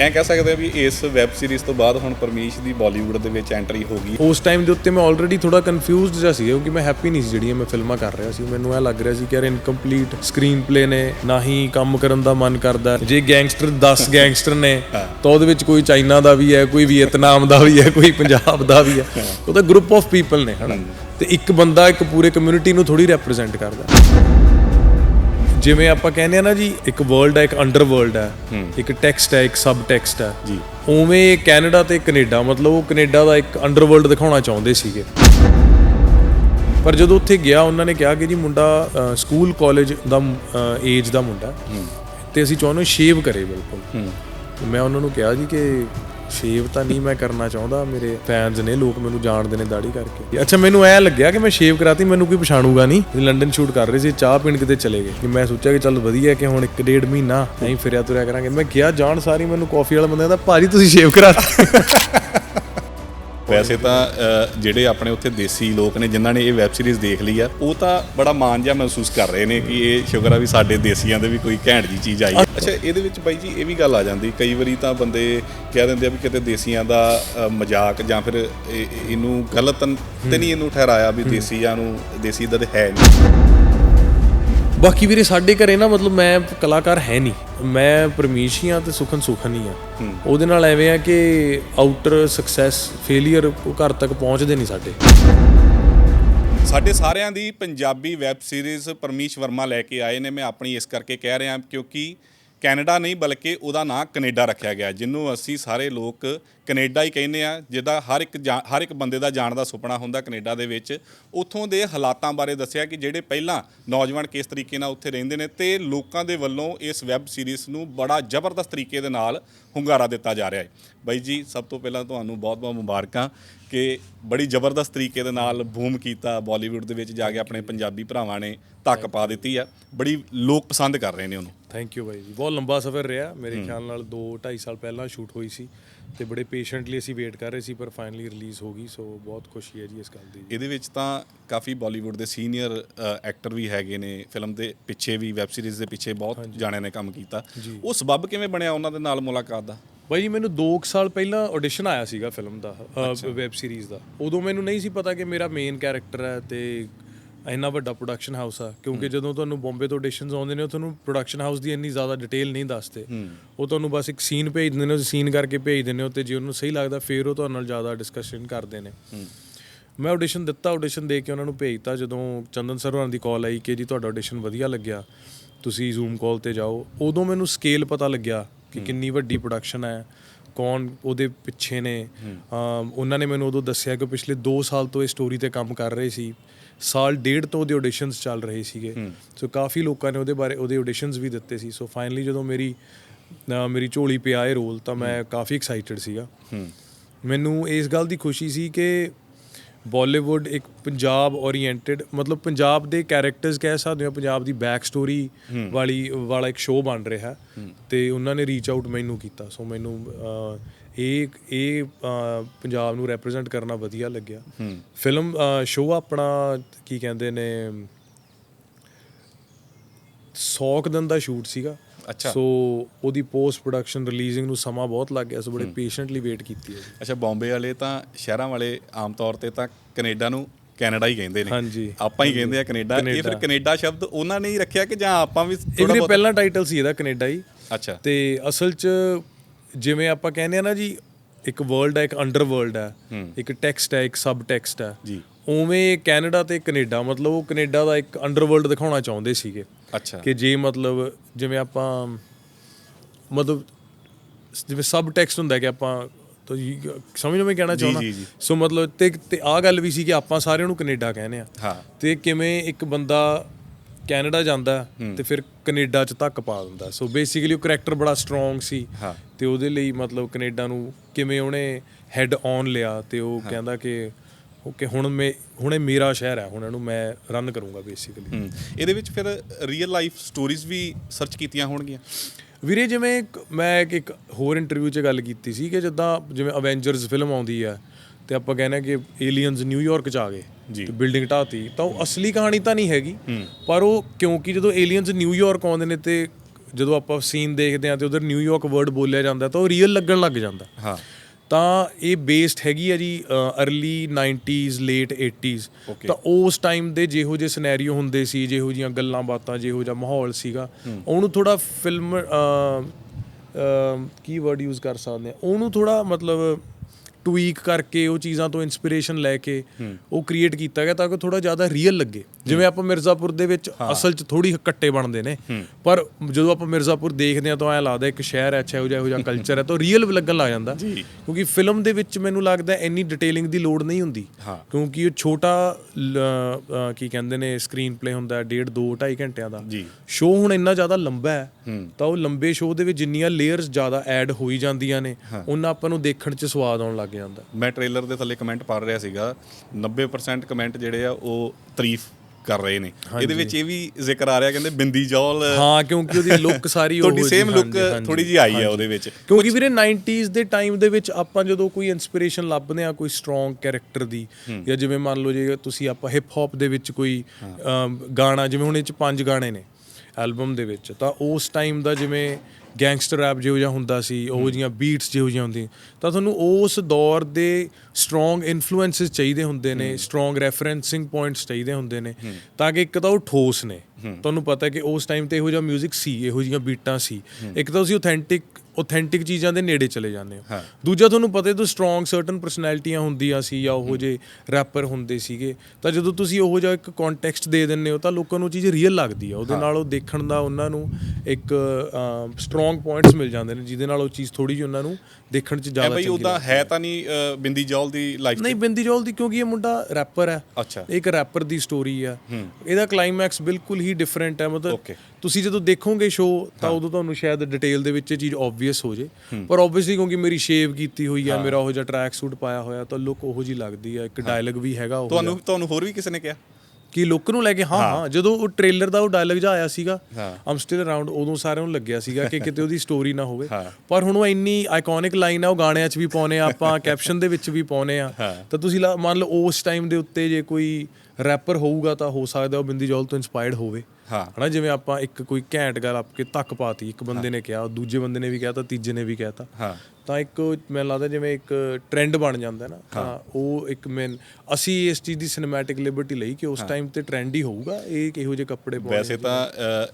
ਐਂ ਕਹਿ ਸਕਦੇ ਆ ਵੀ ਇਸ ਵੈਬ ਸੀਰੀਜ਼ ਤੋਂ ਬਾਅਦ ਹੁਣ ਪਰਮੇਸ਼ ਦੀ ਬਾਲੀਵੁੱਡ ਦੇ ਵਿੱਚ ਐਂਟਰੀ ਹੋ ਗਈ। ਉਸ ਟਾਈਮ ਦੇ ਉੱਤੇ ਮੈਂ ਆਲਰੇਡੀ ਥੋੜਾ ਕਨਫਿਊਜ਼ਡ ਜਿਹਾ ਸੀ ਕਿਉਂਕਿ ਮੈਂ ਹੈਪੀ ਨਹੀਂ ਸੀ ਜਿਹੜੀਆਂ ਮੈਂ ਫਿਲਮਾਂ ਕਰ ਰਿਹਾ ਸੀ। ਮੈਨੂੰ ਇਹ ਲੱਗ ਰਿਹਾ ਸੀ ਕਿ ਯਾਰ ਇਨਕੰਪਲੀਟ ਸਕਰੀਨ ਪਲੇ ਨੇ ਨਾ ਹੀ ਕੰਮ ਕਰਨ ਦਾ ਮਨ ਕਰਦਾ ਜੇ ਗੈਂਗਸਟਰ 10 ਗੈਂਗਸਟਰ ਨੇ ਤਾਂ ਉਹਦੇ ਵਿੱਚ ਕੋਈ ਚਾਈਨਾ ਦਾ ਵੀ ਹੈ ਕੋਈ ਵੀਅਤਨਾਮ ਦਾ ਵੀ ਹੈ ਕੋਈ ਪੰਜਾਬ ਦਾ ਵੀ ਹੈ। ਉਹ ਤਾਂ ਗਰੁੱਪ ਆਫ ਪੀਪਲ ਨੇ ਹਨਾ। ਤੇ ਇੱਕ ਬੰਦਾ ਇੱਕ ਪੂਰੇ ਕਮਿਊਨਿਟੀ ਨੂੰ ਥੋੜੀ ਰਿਪਰੈਜ਼ੈਂਟ ਕਰਦਾ। ਜਿਵੇਂ ਆਪਾਂ ਕਹਿੰਦੇ ਆ ਨਾ ਜੀ ਇੱਕ ਵਰਲਡ ਹੈ ਇੱਕ ਅੰਡਰ ਵਰਲਡ ਹੈ। ਇੱਕ ਟੈਕਸਟ ਹੈ ਇੱਕ ਸਬ ਟੈਕਸਟ ਹੈ ਜੀ। ਉਵੇਂ ਕੈਨੇਡਾ ਤੇ ਕੈਨੇਡਾ ਮਤਲਬ ਉਹ ਕੈਨੇਡਾ ਦਾ ਇੱਕ ਅੰਡਰ ਵਰਲਡ ਦਿਖਾਉਣਾ ਚਾਹੁੰਦੇ ਸੀਗੇ। ਪਰ ਜਦੋਂ ਉੱਥੇ ਗਿਆ ਉਹਨਾਂ ਨੇ ਕਿਹਾ ਕਿ ਜੀ ਮੁੰਡਾ ਸਕੂਲ ਕਾਲਜ ਦਾ ਏਜ ਦਾ ਮੁੰਡਾ ਤੇ ਅਸੀਂ ਚਾਹੁੰਦੇ ਸ਼ੇਵ ਕਰੇ ਬਿਲਕੁਲ। ਮੈਂ ਉਹਨਾਂ ਨੂੰ ਕਿਹਾ ਜੀ ਕਿ ਸ਼ੇਵ ਤਾਂ ਨਹੀਂ ਮੈਂ ਕਰਨਾ ਚਾਹੁੰਦਾ, ਮੇਰੇ ਫੈਨਸ ਨੇ, ਲੋਕ ਮੈਨੂੰ ਜਾਣਦੇ ਨੇ ਦਾੜੀ ਕਰਕੇ। ਅੱਛਾ, ਮੈਨੂੰ ਐ ਲੱਗਿਆ ਕਿ ਮੈਂ ਸ਼ੇਵ ਕਰਾਤੀ, ਮੈਨੂੰ ਕੋਈ ਪਛਾਣੂਗਾ ਨਹੀਂ। ਲੰਡਨ ਸ਼ੂਟ ਕਰ ਰਹੇ ਸੀ, ਚਾਹ ਪੀਣ ਕਿਤੇ ਚਲੇ ਗਏ। ਕਿ ਮੈਂ ਸੋਚਿਆ ਕਿ ਚੱਲ ਵਧੀਆ ਕਿ ਹੁਣ ਇੱਕ ਡੇਢ ਮਹੀਨਾ ਐਂ ਫਿਰਿਆ ਤੁਰਿਆ ਕਰਾਂਗੇ। ਮੈਂ ਕਿਹਾ, ਜਾਣ ਸਾਰੀ ਮੈਨੂੰ ਕਾਫੀ ਵਾਲਾ ਬੰਦਾ ਕਹਿੰਦਾ ਭਾਜੀ ਤੁਸੀਂ ਸ਼ੇਵ ਕਰਾਤੀ। ਵੈਸੇ ਤਾਂ ਜਿਹੜੇ ਆਪਣੇ ਉੱਥੇ ਦੇਸੀ ਲੋਕ ਨੇ ਜਿਨ੍ਹਾਂ ਨੇ ਇਹ ਵੈਬ ਸੀਰੀਜ਼ ਦੇਖ ਲਈ ਆ ਉਹ ਤਾਂ ਬੜਾ ਮਾਣ ਜਿਹਾ ਮਹਿਸੂਸ ਕਰ ਰਹੇ ਨੇ ਕਿ ਇਹ ਸ਼ੁਕਰ ਆ ਵੀ ਸਾਡੇ ਦੇਸੀਆਂ ਦੇ ਵੀ ਕੋਈ ਘੈਂਟ ਜੀ ਚੀਜ਼ ਆਈ ਹੈ। ਅੱਛਾ ਇਹਦੇ ਵਿੱਚ ਬਾਈ ਜੀ ਇਹ ਵੀ ਗੱਲ ਆ ਜਾਂਦੀ ਕਈ ਵਾਰੀ ਤਾਂ ਬੰਦੇ ਕਹਿ ਦਿੰਦੇ ਆ ਵੀ ਕਿਤੇ ਦੇਸੀਆਂ ਦਾ ਮਜ਼ਾਕ ਜਾਂ ਫਿਰ ਇਹ- ਇਹਨੂੰ ਗਲਤ ਤੇ ਨਹੀਂ ਇਹਨੂੰ ਠਹਿਰਾਇਆ ਵੀ ਦੇਸੀਆਂ ਨੂੰ ਦੇਸੀ ਦਾ ਤੇ ਹੈ ਨਹੀਂ। ਬਾਕੀ ਵੀਰੇ ਸਾਡੇ ਘਰੇ ਨਾ ਮਤਲਬ ਮੈਂ ਕਲਾਕਾਰ ਹੈ ਨਹੀਂ। ਮੈਂ ਪਰਮੇਸ਼ ਹੀ ਹਾਂ ਤੇ ਸੁਖਨ ਸੁਖਨ ਹੀ ਆ ਉਹਦੇ ਨਾਲ ਐਵੇਂ ਆ ਕਿ ਆਊਟਰ ਸਕਸੈਸ ਫੇਲਿਅਰ ਉਹ ਘਰ ਤੱਕ ਪਹੁੰਚਦੇ ਨਹੀਂ ਸਾਡੇ। ਸਾਡੇ ਸਾਰਿਆਂ ਦੀ ਪੰਜਾਬੀ ਵੈਬ ਸੀਰੀਜ਼ ਪਰਮੀਸ਼ ਵਰਮਾ ਲੈ ਕੇ ਆਏ ਨੇ ਮੈਂ ਆਪਣੀ ਇਸ ਕਰਕੇ ਕਹਿ ਰਿਹਾ ਕਿਉਂਕਿ ਕੈਨੇਡਾ ਨਹੀਂ ਬਲਕਿ ਉਹਦਾ ਨਾਂ ਕੈਨੇਡਾ ਰੱਖਿਆ ਗਿਆ ਜਿਹਨੂੰ ਅਸੀਂ ਸਾਰੇ ਲੋਕ ਕੈਨੇਡਾ ਹੀ ਕਹਿੰਦੇ ਆ ਜਿਹਦਾ ਹਰ ਇੱਕ ਹਰ ਇੱਕ ਬੰਦੇ ਦਾ ਜਾਣ ਦਾ ਸੁਪਨਾ ਹੁੰਦਾ ਕੈਨੇਡਾ ਦੇ ਵਿੱਚ। ਉੱਥੋਂ ਦੇ ਹਾਲਾਤਾਂ ਬਾਰੇ ਦੱਸਿਆ ਕਿ ਜਿਹੜੇ ਪਹਿਲਾਂ ਨੌਜਵਾਨ ਕਿਸ ਤਰੀਕੇ ਨਾਲ ਉੱਥੇ ਰਹਿੰਦੇ ਨੇ ਤੇ ਲੋਕਾਂ ਦੇ ਵੱਲੋਂ ਇਸ ਵੈਬ ਸੀਰੀਜ਼ ਨੂੰ ਬੜਾ ਜ਼ਬਰਦਸਤ ਤਰੀਕੇ ਦੇ ਨਾਲ ਹੁੰਗਾਰਾ ਦਿੱਤਾ ਜਾ ਰਿਹਾ ਹੈ। ਬਾਈ ਜੀ ਸਭ ਤੋਂ ਪਹਿਲਾਂ ਤੁਹਾਨੂੰ ਬਹੁਤ-ਬਹੁਤ ਮੁਬਾਰਕਾਂ ਕਿ ਬੜੀ ਜ਼ਬਰਦਸਤ ਤਰੀਕੇ ਦੇ ਨਾਲ ਬੂਮ ਕੀਤਾ ਬਾਲੀਵੁੱਡ ਦੇ ਵਿੱਚ ਜਾ ਕੇ ਆਪਣੇ ਪੰਜਾਬੀ ਭਰਾਵਾਂ ਨੇ ਧੱਕ ਪਾ ਦਿੱਤੀ ਆ। ਬੜੀ ਲੋਕ ਪਸੰਦ ਕਰ ਰਹੇ ਨੇ ਉਹਨੂੰ। ਥੈਂਕ ਯੂ ਬਾਈ ਜੀ ਬਹੁਤ ਲੰਬਾ ਸਫ਼ਰ ਰਿਹਾ। ਮੇਰੇ ਖਿਆਲ ਨਾਲ 2 2.5 ਸਾਲ ਪਹਿਲਾਂ ਸ਼ੂਟ ਹੋਈ ਸੀ। ਤੇ ਬੜੇ ਪੇਸ਼ੈਂਟਲੀ ਅਸੀਂ ਵੇਟ ਕਰ ਰਹੇ ਸੀ ਪਰ ਫਾਈਨਲੀ ਰਿਲੀਜ਼ ਹੋ ਗਈ ਸੋ ਬਹੁਤ ਖੁਸ਼ੀ ਹੈ ਜੀ ਇਸ ਗੱਲ ਦੀ ਇਹਦੇ ਵਿੱਚ ਤਾਂ ਕਾਫੀ ਬਾਲੀਵੁੱਡ ਦੇ ਸੀਨੀਅਰ ਐਕਟਰ ਵੀ ਹੈਗੇ ਨੇ ਫਿਲਮ ਦੇ ਪਿੱਛੇ ਵੀ ਵੈਬ ਸੀਰੀਜ਼ ਦੇ ਪਿੱਛੇ ਬਹੁਤ ਜਾਣਿਆਂ ਨੇ ਕੰਮ ਕੀਤਾ। ਉਹ ਸਬਬ ਕਿਵੇਂ ਬਣਿਆ ਉਹਨਾਂ ਦੇ ਨਾਲ ਮੁਲਾਕਾਤ ਦਾ? ਬਾਈ ਮੈਨੂੰ 2 ਸਾਲ ਪਹਿਲਾਂ ਆਡੀਸ਼ਨ ਆਇਆ ਸੀਗਾ ਫਿਲਮ ਦਾ ਵੈਬ ਸੀਰੀਜ਼ ਦਾ। ਉਦੋਂ ਮੈਨੂੰ ਨਹੀਂ ਸੀ ਪਤਾ ਕਿ ਮੇਰਾ ਮੇਨ ਕੈਰੈਕਟਰ ਹੈ ਤੇ ਇੰਨਾ ਵੱਡਾ ਪ੍ਰੋਡਕਸ਼ਨ ਹਾਊਸ ਆ ਕਿਉਂਕਿ ਜਦੋਂ ਤੁਹਾਨੂੰ ਬੰਬੇ ਤੋਂ ਆਡੀਸ਼ਨਸ ਆਉਂਦੇ ਨੇ ਉਹ ਤੁਹਾਨੂੰ ਪ੍ਰੋਡਕਸ਼ਨ ਹਾਊਸ ਦੀ ਇੰਨੀ ਜ਼ਿਆਦਾ ਡਿਟੇਲ ਨਹੀਂ ਦੱਸਦੇ। ਉਹ ਤੁਹਾਨੂੰ ਬਸ ਇੱਕ ਸੀਨ ਭੇਜ ਦਿੰਦੇ ਨੇ ਉਹ ਸੀਨ ਕਰਕੇ ਭੇਜ ਦਿੰਦੇ ਹੋ ਤੇ ਜੇ ਉਹਨੂੰ ਸਹੀ ਲੱਗਦਾ ਫਿਰ ਉਹ ਤੁਹਾਡੇ ਨਾਲ ਜ਼ਿਆਦਾ ਡਿਸਕਸ਼ਨ ਕਰਦੇ ਨੇ। ਮੈਂ ਆਡੀਸ਼ਨ ਦਿੱਤਾ ਆਡੀਸ਼ਨ ਦੇ ਕੇ ਉਹਨਾਂ ਨੂੰ ਭੇਜਤਾ ਜਦੋਂ ਚੰਦਨ ਸਰ ਹੋਰਾਂ ਦੀ ਕਾਲ ਆਈ ਕਿ ਜੀ ਤੁਹਾਡਾ ਆਡੀਸ਼ਨ ਵਧੀਆ ਲੱਗਿਆ ਤੁਸੀਂ ਜ਼ੂਮ ਕਾਲ ਤੇ ਜਾਓ। ਉਦੋਂ ਮੈਨੂੰ ਸਕੇਲ ਪਤਾ ਲੱਗਿਆ ਕਿ ਕਿੰਨੀ ਵੱਡੀ ਪ੍ਰੋਡਕਸ਼ਨ ਹੈ ਕੌਣ ਉਹਦੇ ਪਿੱਛੇ ਨੇ। ਉਹਨਾਂ ਨੇ ਮੈਨੂੰ ਉਦੋਂ ਦੱਸਿਆ ਕਿ ਪਿਛਲੇ 2 ਸਾਲ ਤੋਂ ਇਹ ਸਟੋਰੀ ਤੇ ਕੰਮ ਕਰ ਰਹੇ ਸੀ। ਸਾਲ ਡੇਢ ਤੋਂ ਉਹਦੇ ਆਡੀਸ਼ਨਸ ਚੱਲ ਰਹੇ ਸੀਗੇ। ਸੋ ਕਾਫੀ ਲੋਕਾਂ ਨੇ ਉਹਦੇ ਬਾਰੇ ਉਹਦੇ ਆਡੀਸ਼ਨਸ ਵੀ ਦਿੱਤੇ ਸੀ। ਸੋ ਫਾਈਨਲੀ ਜਦੋਂ ਮੇਰੀ ਮੇਰੀ ਝੋਲੀ ਪਿਆ ਇਹ ਰੋਲ ਤਾਂ ਮੈਂ ਕਾਫੀ ਐਕਸਾਈਟਡ ਸੀਗਾ। ਮੈਨੂੰ ਇਸ ਗੱਲ ਦੀ ਖੁਸ਼ੀ ਸੀ ਕਿ ਬਾਲੀਵੁੱਡ ਇੱਕ ਪੰਜਾਬ ਓਰੀਐਂਟਡ ਮਤਲਬ ਪੰਜਾਬ ਦੇ ਕੈਰੈਕਟਰਸ ਕਹਿ ਸਕਦੇ ਹੋ ਪੰਜਾਬ ਦੀ ਬੈਕ ਸਟੋਰੀ ਵਾਲੀ ਵਾਲਾ ਇੱਕ ਸ਼ੋਅ ਬਣ ਰਿਹਾ। ਤੇ ਉਹਨਾਂ ਨੇ ਰੀਚ ਆਊਟ ਮੈਨੂੰ ਕੀਤਾ। ਸੋ ਮੈਨੂੰ ਇਹ ਇਹ ਪੰਜਾਬ ਨੂੰ ਰਿਪਰੈਜ਼ੈਂਟ ਕਰਨਾ ਵਧੀਆ ਲੱਗਿਆ। ਫਿਲਮ ਸ਼ੋਅ ਆਪਣਾ ਕੀ ਕਹਿੰਦੇ ਨੇ 100 ਕੁ ਦਿਨ ਦਾ ਸ਼ੂਟ ਸੀਗਾ। ਅੱਛਾ। ਸੋ ਉਹਦੀ ਪੋਸਟ ਪ੍ਰੋਡਕਸ਼ਨ ਰਿਲੀਜ਼ਿੰਗ ਨੂੰ ਸਮਾਂ ਬਹੁਤ ਲੱਗ ਗਿਆ ਸੋ ਬੜੇ ਪੇਸ਼ੈਂਟਲੀ ਵੇਟ ਕੀਤੀ ਹੈ ਅੱਛਾ ਬੰਬੇ ਵਾਲੇ ਤਾਂ ਸ਼ਹਿਰਾਂ ਵਾਲੇ ਆਮ ਤੌਰ ਤੇ ਤਾਂ ਕੈਨੇਡਾ ਨੂੰ ਕੈਨੇਡਾ ਹੀ ਕਹਿੰਦੇ ਨੇ। ਹਾਂਜੀ। ਆਪਾਂ ਹੀ ਕਹਿੰਦੇ ਆ ਕੈਨੇਡਾ। ਇਹ ਫਿਰ ਕੈਨੇਡਾ। ਸ਼ਬਦ ਉਹਨਾਂ ਨੇ ਹੀ ਰੱਖਿਆ ਕਿ ਜਾਂ ਆਪਾਂ ਵੀ ਇਹ ਥੋੜਾ ਬਹੁਤ ਪਹਿਲਾ ਟਾਈਟਲ ਸੀ ਇਹਦਾ ਕੈਨੇਡਾ ਹੀ। ਅੱਛਾ। ਤੇ ਅਸਲ 'ਚ ਜਿਵੇਂ ਆਪਾਂ ਕਹਿੰਦੇ ਆ ਨਾ ਜੀ ਇੱਕ ਵਰਲਡ ਹੈ ਇੱਕ ਅੰਡਰ ਵਰਲਡ ਹੈ। ਇੱਕ ਟੈਕਸਟ ਹੈ ਇੱਕ ਸਬ ਟੈਕਸਟ ਹੈ ਜੀ। ਉਵੇਂ ਕੈਨੇਡਾ ਤੇ ਕੈਨੇਡਾ ਮਤਲਬ ਉਹ ਕੈਨੇਡਾ ਦਾ ਇੱਕ ਅੰਡਰ ਵਰਲਡ ਦਿਖਾਉਣਾ ਚਾਹੁੰਦੇ ਸੀਗੇ। ਅੱਛਾ। ਕਿ ਜੇ ਮਤਲਬ ਜਿਵੇਂ ਆਪਾਂ ਮਤਲਬ ਜਿਵੇਂ ਸਬ ਟੈਕਸਟ ਹੁੰਦਾ ਕਿ ਆਪਾਂ ਤਾਂ ਸਮਝ ਲਓ ਮੈਂ ਕਹਿਣਾ ਚਾਹੁੰਦਾ। ਸੋ ਮਤਲਬ ਤੇ ਤੇ ਆ ਗੱਲ ਵੀ ਸੀ ਕਿ ਆਪਾਂ ਸਾਰਿਆਂ ਨੂੰ ਕੈਨੇਡਾ ਕਹਿੰਦੇ ਆ। ਹਾਂ। ਤੇ ਕਿਵੇਂ ਇੱਕ ਬੰਦਾ ਕੈਨੇਡਾ ਜਾਂਦਾ ਤੇ ਫਿਰ ਕੈਨੇਡਾ ਚ ਧੱਕ ਪਾ ਦਿੰਦਾ। ਸੋ ਬੇਸਿਕਲੀ ਉਹ ਕੈਰੈਕਟਰ ਬੜਾ ਸਟਰੋਂਗ ਸੀ। ਤੇ ਉਹਦੇ ਲਈ ਮਤਲਬ ਕੈਨੇਡਾ ਨੂੰ ਕਿਵੇਂ ਉਹਨੇ ਹੈਡ ਔਨ ਲਿਆ ਤੇ ਉਹ ਕਹਿੰਦਾ ਕਿ ਓਕੇ ਹੁਣ ਮੈਂ ਹੁਣ ਮੇਰਾ ਸ਼ਹਿਰ ਹੈ ਹੁਣ ਇਹਨੂੰ ਮੈਂ ਰਨ ਕਰੂੰਗਾ ਬੇਸਿਕਲੀ ਹੂੰ ਇਹਦੇ ਵਿੱਚ ਫਿਰ ਰੀਅਲ ਲਾਈਫ ਸਟੋਰੀਜ਼ ਵੀ ਸਰਚ ਕੀਤੀਆਂ ਹੋਣਗੀਆਂ? ਵੀਰੇ ਜਿਵੇਂ ਮੈਂ ਇੱਕ- ਹੋਰ ਇੰਟਰਵਿਊ 'ਚ ਗੱਲ ਕੀਤੀ ਸੀ ਕਿ ਜਿੱਦਾਂ ਜਿਵੇਂ ਅਵੈਂਜਰਸ ਫਿਲਮ ਆਉਂਦੀ ਆ ਤੇ ਆਪਾਂ ਕਹਿੰਦੇ ਕਿ ਏਲੀਅਨਸ ਨਿਊਯਾਰਕ 'ਚ ਆ ਗਏ। ਤੇ ਬਿਲਡਿੰਗ ਢਾਤੀ ਤਾਂ ਉਹ ਅਸਲੀ ਕਹਾਣੀ ਤਾਂ ਨਹੀਂ ਹੈਗੀ ਪਰ ਉਹ ਕਿਉਂਕਿ ਜਦੋਂ ਏਲੀਅਨਸ ਨਿਊਯਾਰਕ ਆਉਂਦੇ ਨੇ ਤੇ ਜਦੋਂ ਆਪਾਂ ਸੀਨ ਦੇਖਦੇ ਆ ਤੇ ਉਧਰ ਨਿਊਯਾਰਕ ਵਰਡ ਬੋਲਿਆ ਜਾਂਦਾ ਤਾਂ ਉਹ ਰੀਅਲ ਲੱਗਣ ਲੱਗ ਜਾਂਦਾ। ਹਾਂ। ਤਾਂ ਇਹ ਬੇਸਡ ਹੈਗੀ ਆ ਜੀ early 90s late 80s Okay. ਤਾਂ ਉਸ ਟਾਈਮ ਦੇ ਜਿਹੋ ਜਿਹੇ ਸਿਨੈਰੀਓ ਹੁੰਦੇ ਸੀ ਜਿਹੋ ਜੀਆਂ ਗੱਲਾਂ ਬਾਤਾਂ ਜਿਹੋ ਜਿਹਾ ਮਾਹੌਲ ਸੀਗਾ ਉਹਨੂੰ ਥੋੜਾ ਫਿਲਮ ਕੀ ਵਰਡ ਯੂਜ਼ ਕਰ ਸਕਦੇ ਆ ਉਹਨੂੰ ਥੋੜਾ ਮਤਲਬ ਟਵੀਕ ਕਰਕੇ ਉਹ ਚੀਜ਼ਾਂ ਤੋਂ ਇਨਸਪੀਰੇਸ਼ਨ ਲੈ ਕੇ ਉਹ ਕ੍ਰੀਏਟ ਕੀਤਾ ਗਿਆ ਤਾਂ ਕਿ ਥੋੜਾ ਜ਼ਿਆਦਾ ਰੀਅਲ ਲੱਗੇ। ਜਿਵੇਂ ਆਪਾਂ ਮਿਰਜ਼ਾਪੁਰ ਦੇ ਵਿੱਚ ਅਸਲ 'ਚ ਥੋੜੀ ਕੱਟੇ ਬਣਦੇ ਨੇ ਪਰ ਜਦੋਂ ਆਪਾਂ ਮਿਰਜ਼ਾਪੁਰ ਦੇਖਦੇ ਆ ਤਾਂ ਐਂ ਲੱਗਦਾ ਇੱਕ ਸ਼ਹਿਰ ਹੈ ਅੱਛਾ ਇਹੋ ਜਿਹਾ ਇਹੋ ਜਿਹਾ ਕਲਚਰ ਹੈ ਤਾਂ ਰੀਅਲ ਲੱਗਣ ਲੱਗ ਜਾਂਦਾ। ਕਿਉਂਕਿ ਫਿਲਮ ਦੇ ਵਿੱਚ ਮੈਨੂੰ ਲੱਗਦਾ ਇੰਨੀ ਡਿਟੇਲਿੰਗ ਦੀ ਲੋੜ ਨਹੀਂ ਹੁੰਦੀ। ਕਿਉਂਕਿ ਉਹ ਛੋਟਾ ਕੀ ਕਹਿੰਦੇ ਨੇ ਸਕਰੀਨ ਪਲੇ ਹੁੰਦਾ ਹੈ, ਡੇਢ 2 2.5 ਘੰਟਿਆਂ ਦਾ। ਸ਼ੋਅ ਹੁਣ ਇੰਨਾ ਜ਼ਿਆਦਾ ਲੰਬਾ ਹੈ ਤਾਂ ਉਹ ਲੰਬੇ ਸ਼ੋਅ ਦੇ ਵਿੱਚ ਜਿੰਨੀਆਂ ਲੇਅਰਸ ਜ਼ਿਆਦਾ ਐਡ ਹੋਈ ਜਾਂਦੀਆਂ ਨੇ ਉਹਨਾਂ ਆਪਾਂ ਨੂੰ ਦੇਖਣ 'ਚ ਸਵਾਦ ਆਉਣ ਲੱਗ ਜਾਂਦਾ। ਮੈਂ ਟ੍ਰੇਲਰ ਦੇ ਥੱਲੇ ਕਮੈਂਟ ਪੜ੍ਹ ਰਿਹਾ ਸੀਗਾ 90% ਕਮੈਂਟ ਜਿਹੜੇ ਆ ਉਹ ਤਾਰੀਫ ਕਰ ਰਹੇ ਨੇ। ਇਹਦੇ ਵਿੱਚ ਇਹ ਵੀ ਜ਼ਿਕਰ ਆ ਰਿਹਾ ਕਹਿੰਦੇ ਬਿੰਦੀ ਜੌਲ। ਹਾਂ ਕਿਉਂਕਿ ਉਹਦੀ ਲੁੱਕ ਸਾਰੀ ਉਹ ਤੁਹਾਡੀ ਸੇਮ ਲੁੱਕ ਥੋੜੀ ਜਿਹੀ ਆਈ ਆ ਉਹਦੇ ਵਿੱਚ। ਕਿਉਂਕਿ ਵੀਰੇ 90s ਦੇ ਟਾਈਮ ਦੇ ਵਿੱਚ ਆਪਾਂ ਜਦੋਂ ਕੋਈ ਇਨਸਪੀਰੇਸ਼ਨ ਲੱਭਦੇ ਆ ਕੋਈ ਸਟਰੋਂਗ ਕੈਰੈਕਟਰ ਦੀ ਜਾਂ ਜਿਵੇਂ ਮੰਨ ਲਓ ਜੇ ਤੁਸੀਂ ਆਪਾਂ ਹਿਪ ਹੌਪ ਦੇ ਵਿੱਚ ਕੋਈ ਗਾਣਾ ਜਿਵੇਂ ਹੁਣ ਇਹ ਚ ਪੰਜ ਗਾਣੇ ਨੇ ਐਲਬਮ ਦੇ ਵਿੱਚ ਤਾਂ ਉਸ ਟਾਈਮ ਦਾ ਜਿਵੇਂ ਗੈਂਗਸਟਰ ਰੈਪ ਜਿਹੋ ਜਿਹਾ ਹੁੰਦਾ ਸੀ ਉਹ ਜੀਆਂ ਬੀਟਸ ਜਿਹੋ ਜਿਹੀਆਂ ਹੁੰਦੀਆਂ। ਤਾਂ ਤੁਹਾਨੂੰ ਉਸ ਦੌਰ ਦੇ ਸਟਰੋਂਗ ਇਨਫਲੂਐਂਸਸ ਚਾਹੀਦੇ ਹੁੰਦੇ ਨੇ ਸਟਰੋਂਗ ਰੈਫਰੈਂਸਿੰਗ ਪੁਆਇੰਟਸ ਚਾਹੀਦੇ ਹੁੰਦੇ ਨੇ ਤਾਂ ਕਿ ਇੱਕ ਤਾਂ ਉਹ ਠੋਸ ਨੇ। ਤੁਹਾਨੂੰ ਪਤਾ ਹੈ ਕਿ ਉਸ ਟਾਈਮ ਤੇ ਇਹੋ ਜਿਹਾ 뮤직 ਸੀ ਇਹੋ ਜਿਹੀਆਂ ਬੀਟਾਂ ਸੀ। ਇੱਕ ਤਾਂ ਤੁਸੀਂ ਆਥੈਂਟਿਕ ਆਥੈਂਟਿਕ ਚੀਜ਼ਾਂ ਦੇ ਨੇੜੇ ਚਲੇ ਜਾਂਦੇ ਹੋ। ਦੂਜਾ ਤੁਹਾਨੂੰ ਪਤਾ ਹੈ ਤੁਸੀਂ ਸਟਰੋਂਗ ਸਰਟਨ ਪਰਸਨੈਲਿਟੀਆਂ ਹੁੰਦੀਆਂ ਸੀ ਜਾਂ ਉਹੋ ਜੇ ਰੈਪਰ ਹੁੰਦੇ ਸੀਗੇ ਤਾਂ ਜਦੋਂ ਤੁਸੀਂ ਉਹੋ ਜਿਹਾ ਇੱਕ ਕੰਟੈਕਸਟ ਦੇ ਦਿੰਦੇ ਹੋ ਤਾਂ ਲੋਕਾਂ ਨੂੰ ਚੀਜ਼ ਰੀਅਲ ਲੱਗਦੀ ਆ। ਉਹਦੇ ਨਾਲ ਉਹ ਦੇਖਣ ਦਾ ਉਹਨਾਂ ਨੂੰ ਇੱਕ ਸਟਰੋਂਗ ਪੁਆਇੰਟਸ ਮਿਲ ਜਾਂਦੇ ਨੇ ਜਿਹਦੇ ਨਾਲ ਉਹ ਚੀਜ਼ ਥੋੜੀ ਜਿਹੀ ਉਹਨਾਂ ਨੂੰ ਦੇਖਣ 'ਚ ਜ਼ਿਆਦਾ ਬਈ ਚੰਗੀ ਉਦਾਂ ਹੈ ਤਾਂ ਨਹੀਂ ਬਿੰਦੀ ਜੌਲ ਦੀ ਲਾਈਫ ਨਹੀਂ ਬਿੰਦੀ ਜੋਲ ਦੀ ਕਿਉਂਕਿ ਇਹ ਮੁੰਡਾ ਰੈਪਰ ਹੈ ਇੱਕ ਰੈਪਰ ਦੀ ਸਟੋਰੀ ਆ। ਇਹਦਾ ਕਲਾਈਮੈਕਸ ਬਿਲਕੁਲ ਹੀ ਡਿਫਰੈਂਟ ਹੈ ਮਤਲਬ. ਤੁਸੀਂ ਜਦੋਂ ਦੇਖੋਗੇ ਸ਼ੋਅ ਤਾਂ ਉਦੋਂ ਤੁਹਾਨੂੰ ਸ਼ਾਇਦ ਡਿਟੇਲ ਦੇ ਵਿੱਚ ਇਹ ਚੀਜ਼ ਆਬਵੀਅਸ ਹੋ ਜੇ। ਪਰ ਆਬਵੀਅਸਲੀ ਕਿਉਂਕਿ ਮੇਰੀ ਸ਼ੇਵ ਕੀਤੀ ਹੋਈ ਆ ਮੇਰਾ ਉਹ ਜਿਹਾ ਟਰੈਕ ਸੂਟ ਪਾਇਆ ਹੋਇਆ ਤਾਂ ਲੁੱਕ ਉਹੋ ਜੀ ਲੱਗਦੀ ਆ ਇੱਕ ਡਾਇਲੌਗ ਵੀ ਹੈਗਾ ਉਹ ਤੁਹਾਨੂੰ ਤੁਹਾਨੂੰ ਹੋਰ ਵੀ ਕਿਸੇ ਨੇ ਕਿਹਾ? ਕਿ ਲੁੱਕ ਨੂੰ ਲੈ ਕੇ ਹਾਂ ਹਾਂ। ਜਦੋਂ ਉਹ ਟ੍ਰੇਲਰ ਦਾ ਉਹ ਡਾਇਲੌਗ ਜਿਹਾ ਆਇਆ ਸੀਗਾ। ਆਮ ਸਟਿਲ ਅਰਾਊਂਡ ਉਦੋਂ ਸਾਰਿਆਂ ਨੂੰ ਲੱਗਿਆ ਸੀਗਾ ਕਿ ਕਿਤੇ ਉਹਦੀ ਸਟੋਰੀ ਨਾ ਹੋਵੇ। ਪਰ ਹੁਣ ਉਹ ਇੰਨੀ ਆਈਕੋਨਿਕ ਲਾਈਨ ਆ ਉਹ ਗਾਣਿਆਂ 'ਚ ਵੀ ਪਾਉਨੇ ਆ ਆਪਾਂ ਕੈਪਸ਼ਨ ਦੇ ਵਿੱਚ ਵੀ ਪਾਉਨੇ ਆ। ਤਾਂ ਤੁਸੀਂ ਮੰਨ ਲਓ ਉਸ ਟਾਈਮ ਦੇ ਉੱਤੇ ਜੇ ਕੋਈ ਰੈਪਰ ਹੋਊਗਾ ਤਾਂ ਹੋ ਸਕਦਾ ਉਹ ਬਿੰਦੀ ਜੌਲ ਤੋਂ ਇਨਸਪਾਇਰਡ ਹੋਵੇ। ਹਾਂ। ਹਨਾ ਜਿਵੇਂ ਆਪਾਂ ਇੱਕ ਕੋਈ ਘੈਂਟ ਗੱਲ ਆਪਕੇ ਤੱਕ ਪਾਤੀ ਇੱਕ ਬੰਦੇ ਨੇ ਕਿਹਾ ਦੂਜੇ ਬੰਦੇ ਨੇ ਵੀ ਕਿਹਾ ਤਾਂ ਤੀਜੇ ਨੇ ਵੀ ਕਹਿਤਾ ਹਾਂ। ਤਾਂ ਇੱਕ ਮੈਨੂੰ ਲੱਗਦਾ ਜਿਵੇਂ ਇੱਕ ਟ੍ਰੈਂਡ ਬਣ ਜਾਂਦਾ ਨਾ ਤਾਂ ਉਹ ਇੱਕ ਮੈਂ ਅਸੀਂ ਇਸ ਚੀਜ਼ ਦੀ ਸਿਨੇਮੈਟਿਕ ਲਿਬਰਟੀ ਲਈ ਕਿ ਉਸ ਟਾਈਮ ਤੇ ਟ੍ਰੈਂਡ ਹੀ ਹੋਊਗਾ ਇਹ ਕਿਹੋ ਜਿਹੇ ਕੱਪੜੇ ਪਾਉਣੇ ਵੈਸੇ ਤਾਂ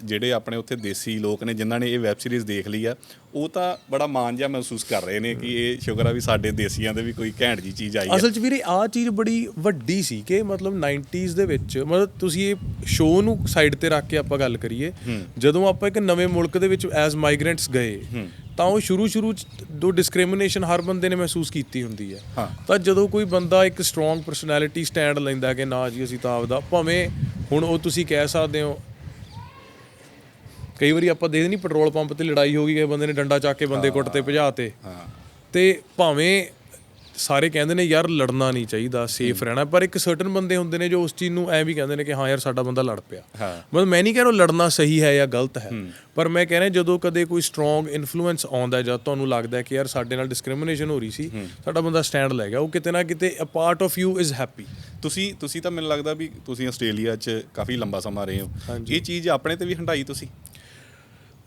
ਜਿਹੜੇ ਆਪਣੇ ਉੱਥੇ ਦੇਸੀ ਲੋਕ ਨੇ ਜਿਨ੍ਹਾਂ ਨੇ ਇਹ ਵੈਬ ਸੀਰੀਜ਼ ਦੇਖ ਲਈ ਆ ਉਹ ਤਾਂ ਬੜਾ ਮਾਣ ਜਿਹਾ ਮਹਿਸੂਸ ਕਰ ਰਹੇ ਨੇ ਕਿ ਇਹ ਸ਼ੁਕਰ ਆ ਵੀ ਸਾਡੇ ਦੇਸੀਆਂ ਦੇ ਵੀ ਕੋਈ ਘੈਂਟ ਜੀ ਚੀਜ਼ ਆਈ ਹੈ ਅਸਲ 'ਚ ਵੀਰੇ ਆ ਚੀਜ਼ ਬੜੀ ਵੱਡੀ ਸੀ ਕਿ ਮਤਲਬ 90s ਦੇ ਵਿੱਚ ਮਤਲਬ ਤੁਸੀਂ ਇਹ ਸ਼ੋਅ ਨੂੰ ਸਾਈਡ ਤੇ ਰੱਖ ਕੇ ਆਪਾਂ ਗੱਲ ਕਰੀਏ ਜਦੋਂ ਆਪਾਂ ਇੱਕ ਨਵੇਂ ਮੁਲਕ ਦੇ ਵਿੱਚ ਐਜ਼ ਮਾਈਗ੍ਰੈਂਟਸ ਗਏ ਤਾਂ ਉਹ ਸ਼ੁਰੂ ਸ਼ੁਰੂ ਚ ਦੋ ਡਿਸਕ੍ਰਿਮੀਨੇਸ਼ਨ ਹਰ ਬੰਦੇ ਨੇ ਮਹਿਸੂਸ ਕੀਤੀ ਹੁੰਦੀ ਹੈ। ਤਾਂ ਜਦੋਂ ਕੋਈ ਬੰਦਾ ਇੱਕ ਸਟਰੋਂਗ ਪਰਸਨੈਲਿਟੀ ਸਟੈਂਡ ਲੈਂਦਾ ਕਿ ਨਾ ਜੀ ਅਸੀਂ ਤਾਂ ਆਪਦਾ ਭਾਵੇਂ ਹੁਣ ਉਹ ਤੁਸੀਂ ਕਹਿ ਸਕਦੇ ਹੋ ਕਈ ਵਾਰੀ ਆਪਾਂ ਦੇਖਦੇ ਨਹੀਂ ਪੈਟਰੋਲ ਪੰਪ ਤੇ ਲੜਾਈ ਹੋ ਗਈ ਕਿਸੇ ਬੰਦੇ ਨੇ ਡੰਡਾ ਚੱਕ ਕੇ ਬੰਦੇ ਕੁੱਟ ਤੇ ਭਜਾਤੇ ਹਾਂ। ਤੇ ਭਾਵੇਂ ਸਾਰੇ ਕਹਿੰਦੇ ਨੇ ਯਾਰ ਲੜਨਾ ਨਹੀਂ ਚਾਹੀਦਾ ਸੇਫ ਰਹਿਣਾ। ਪਰ ਇੱਕ ਸਰਟਨ ਬੰਦੇ ਹੁੰਦੇ ਨੇ ਜੋ ਉਸ ਚੀਜ਼ ਨੂੰ ਐ ਵੀ ਕਹਿੰਦੇ ਨੇ ਕਿ ਹਾਂ ਯਾਰ ਸਾਡਾ ਬੰਦਾ ਲੜ ਪਿਆ। ਮਤਲਬ ਮੈਂ ਨਹੀਂ ਕਹਿ ਰਿਹਾ ਲੜਨਾ ਸਹੀ ਹੈ ਜਾਂ ਗਲਤ ਹੈ ਪਰ ਮੈਂ ਕਹਿ ਰਿਹਾ ਜਦੋਂ ਕਦੇ ਕੋਈ ਸਟਰੋਂਗ ਇਨਫਲੂਐਂਸ ਆਉਂਦਾ ਜਾਂ ਤੁਹਾਨੂੰ ਲੱਗਦਾ ਕਿ ਯਾਰ ਸਾਡੇ ਨਾਲ ਡਿਸਕ੍ਰਿਮੀਨੇਸ਼ਨ ਹੋ ਰਹੀ ਸੀ ਸਾਡਾ ਬੰਦਾ ਸਟੈਂਡ ਲੈ ਗਿਆ। ਉਹ ਕਿਤੇ ਨਾ ਕਿਤੇ a part of you is happy ਤੁਸੀਂ ਤੁਸੀਂ ਤਾਂ ਮੈਨੂੰ ਲੱਗਦਾ ਵੀ ਤੁਸੀਂ ਆਸਟ੍ਰੇਲੀਆ 'ਚ ਕਾਫੀ ਲੰਬਾ ਸਮਾਂ ਰਹੇ ਹੋ। ਇਹ ਚੀਜ਼ ਆਪਣੇ ਤੇ ਵੀ ਹੰਡਾਈ ਤੁਸੀਂ?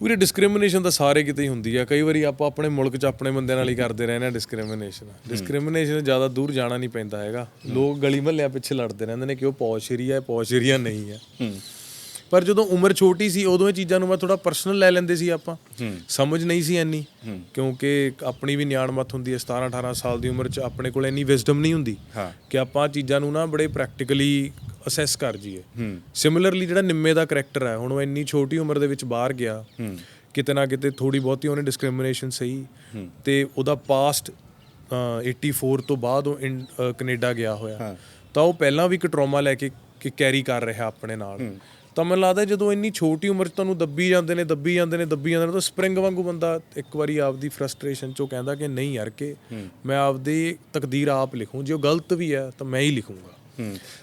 ਪੂਰੀ ਡਿਸਕ੍ਰਿਮੀਨੇਸ਼ਨ ਤਾਂ ਸਾਰੇ ਕਿਤੇ ਹੀ ਹੁੰਦੀ ਆ। ਕਈ ਵਾਰੀ ਆਪਾਂ ਆਪਣੇ ਮੁਲਕ 'ਚ ਆਪਣੇ ਬੰਦਿਆਂ ਨਾਲ ਹੀ ਕਰਦੇ ਰਹਿੰਦੇ ਆ ਡਿਸਕ੍ਰਿਮੀਨੇਸ਼ਨ ਡਿਸਕ੍ਰਿਮੀਨੇਸ਼ਨ ਜ਼ਿਆਦਾ ਦੂਰ ਜਾਣਾ ਨਹੀਂ ਪੈਂਦਾ ਹੈਗਾ। ਲੋਕ ਗਲੀ ਮਹੱਲਿਆਂ ਪਿੱਛੇ ਲੜਦੇ ਰਹਿੰਦੇ ਨੇ ਕਿ ਉਹ ਪੌਸ਼ ਏਰੀਆ ਹੈ ਪੌਸ਼ ਏਰੀਆ ਨਹੀਂ ਹੈ। ਹੂੰ। ਪਰ ਜਦੋਂ ਉਮਰ ਛੋਟੀ ਸੀ ਉਦੋਂ ਇਹ ਚੀਜ਼ਾਂ ਨੂੰ ਮੈਂ ਥੋੜਾ ਪਰਸਨਲ ਲੈ ਲੈਂਦੇ ਸੀ ਆਪਾਂ। ਸਮਝ ਨਹੀਂ ਸੀ ਇੰਨੀ ਕਿਉਂਕਿ ਆਪਣੀ ਵੀ ਨਿਆਣਮਤ ਹੁੰਦੀ ਹੈ 17 18 ਸਾਲ ਦੀ ਉਮਰ 'ਚ ਆਪਣੇ ਕੋਲ ਇੰਨੀ ਵਿਜ਼ਡਮ ਨਹੀਂ ਹੁੰਦੀ ਕਿ ਆਪਾਂ ਚੀਜ਼ਾਂ ਨੂੰ ਨਾ ਬੜੇ ਪ੍ਰੈਕਟੀਕਲੀ ਅਸੈਸ ਕਰ ਜੀਏ ਸਿਮਿਲਰਲੀ ਜਿਹੜਾ ਨਿੰਮੇ ਦਾ ਕੈਰੈਕਟਰ ਹੈ ਹੁਣ ਉਹ ਇੰਨੀ ਛੋਟੀ ਉਮਰ ਦੇ ਵਿੱਚ ਬਾਹਰ ਗਿਆ ਕਿਤੇ ਨਾ ਕਿਤੇ ਥੋੜੀ ਬਹੁਤੀ ਉਹਨੇ ਡਿਸਕ੍ਰਿਮੀਨੇਸ਼ਨ ਸਹੀ ਤੇ ਉਹਦਾ ਪਾਸਟ 84 ਤੋਂ ਬਾਅਦ ਉਹ ਕੈਨੇਡਾ ਗਿਆ ਹੋਇਆ। ਤਾਂ ਉਹ ਪਹਿਲਾਂ ਵੀ ਇੱਕ ਟਰੋਮਾ ਲੈ ਕੇ ਕੈਰੀ ਕਰ ਰਿਹਾ ਆਪਣੇ ਨਾਲ। ਤਾਂ ਮੈਨੂੰ ਲੱਗਦਾ ਜਦੋਂ ਇੰਨੀ ਛੋਟੀ ਉਮਰ 'ਚ ਤੁਹਾਨੂੰ ਦੱਬੀ ਜਾਂਦੇ ਨੇ ਦੱਬੀ ਜਾਂਦੇ ਨੇ ਦੱਬੀ ਜਾਂਦੇ ਨੇ ਤਾਂ ਸਪ੍ਰਿੰਗ ਵਾਂਗੂ ਬੰਦਾ ਇੱਕ ਵਾਰੀ ਆਪਦੀ ਫਰਸਟ੍ਰੇਸ਼ਨ 'ਚੋਂ ਕਹਿੰਦਾ ਕਿ ਨਹੀਂ ਯਾਰ ਕਿ ਮੈਂ ਆਪਦੀ ਤਕਦੀਰ ਆਪ ਲਿਖੂੰ। ਜੇ ਉਹ ਗਲਤ ਵੀ ਹੈ ਤਾਂ ਮੈਂ ਹੀ ਲਿਖੂੰਗਾ।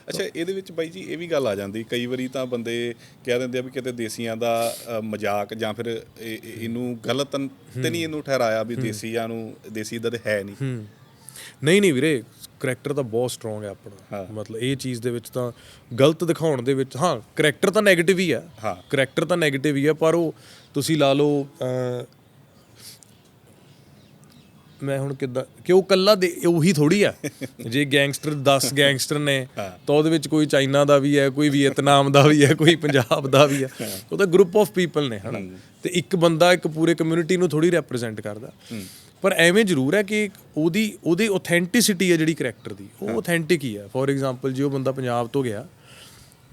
ਅੱਛਾ ਇਹਦੇ ਵਿੱਚ ਬਾਈ ਜੀ ਇਹ ਵੀ ਗੱਲ ਆ ਜਾਂਦੀ। ਕਈ ਵਾਰੀ ਤਾਂ ਬੰਦੇ ਕਹਿ ਦਿੰਦੇ ਆ ਵੀ ਕਿਤੇ ਦੇਸੀਆਂ ਦਾ ਮਜ਼ਾਕ ਜਾਂ ਫਿਰ ਇਹ- ਇਹ- ਇਹਨੂੰ ਗਲਤ ਤੇ ਨਹੀਂ ਇਹਨੂੰ ਠਹਿਰਾਇਆ ਵੀ ਦੇਸੀਆਂ ਨੂੰ ਦੇਸੀ ਇਦਾਂ ਦੇ ਹੈ ਨਹੀਂ। ਨਹੀਂ ਨਹੀਂ ਵੀਰੇ ਕਰੈਕਟਰ ਤਾਂ ਬਹੁਤ ਸਟਰੋਂਗ ਹੈ ਆਪਣਾ। ਮਤਲਬ ਇਹ ਚੀਜ਼ ਦੇ ਵਿੱਚ ਤਾਂ ਗਲਤ ਦਿਖਾਉਣ ਦੇ ਵਿੱਚ ਹਾਂ ਕਰੈਕਟਰ ਤਾਂ 네ਗੇਟਿਵ ਹੀ। ਆ ਹਾਂ। ਕਰੈਕਟਰ ਤਾਂ 네ਗੇਟਿਵ ਹੀ ਆ ਪਰ ਉਹ ਤੁਸੀਂ ਲਾ ਲਓ ਮੈਂ ਹੁਣ ਕਿੱਦਾਂ ਕਿ ਉਹ ਕੱਲਾ ਦੇ ਉਹੀ ਥੋੜੀ ਆ ਜੇ ਗੈਂਗਸਟਰ 10 ਗੈਂਗਸਟਰ ਨੇ ਤਾਂ ਉਹਦੇ ਵਿੱਚ ਕੋਈ ਚਾਈਨਾ ਦਾ ਵੀ ਹੈ ਕੋਈ ਵੀਅਤਨਾਮ ਦਾ ਵੀ ਹੈ ਕੋਈ ਪੰਜਾਬ ਦਾ ਵੀ ਹੈ। ਉਹ ਤਾਂ ਗਰੁੱਪ ਆਫ ਪੀਪਲ ਨੇ ਹਨਾ। ਤੇ ਇੱਕ ਬੰਦਾ ਇੱਕ ਪੂਰੇ ਕਮਿਊਨਿਟੀ ਨੂੰ ਥੋੜੀ ਰਿਪਰੈਜ਼ੈਂਟ ਕਰਦਾ। ਪਰ ਐਵੇਂ ਜ਼ਰੂਰ ਹੈ ਕਿ ਉਹਦੀ ਉਹਦੀ ਆਥੈਂਟਿਸਿਟੀ ਹੈ ਜਿਹੜੀ ਕਰੈਕਟਰ ਦੀ। ਉਹ ਆਥੈਂਟਿਕ ਹੀ ਹੈ। ਫੋਰ ਐਗਜ਼ਾਮਪਲ ਜੇ ਉਹ ਬੰਦਾ ਪੰਜਾਬ ਤੋਂ ਗਿਆ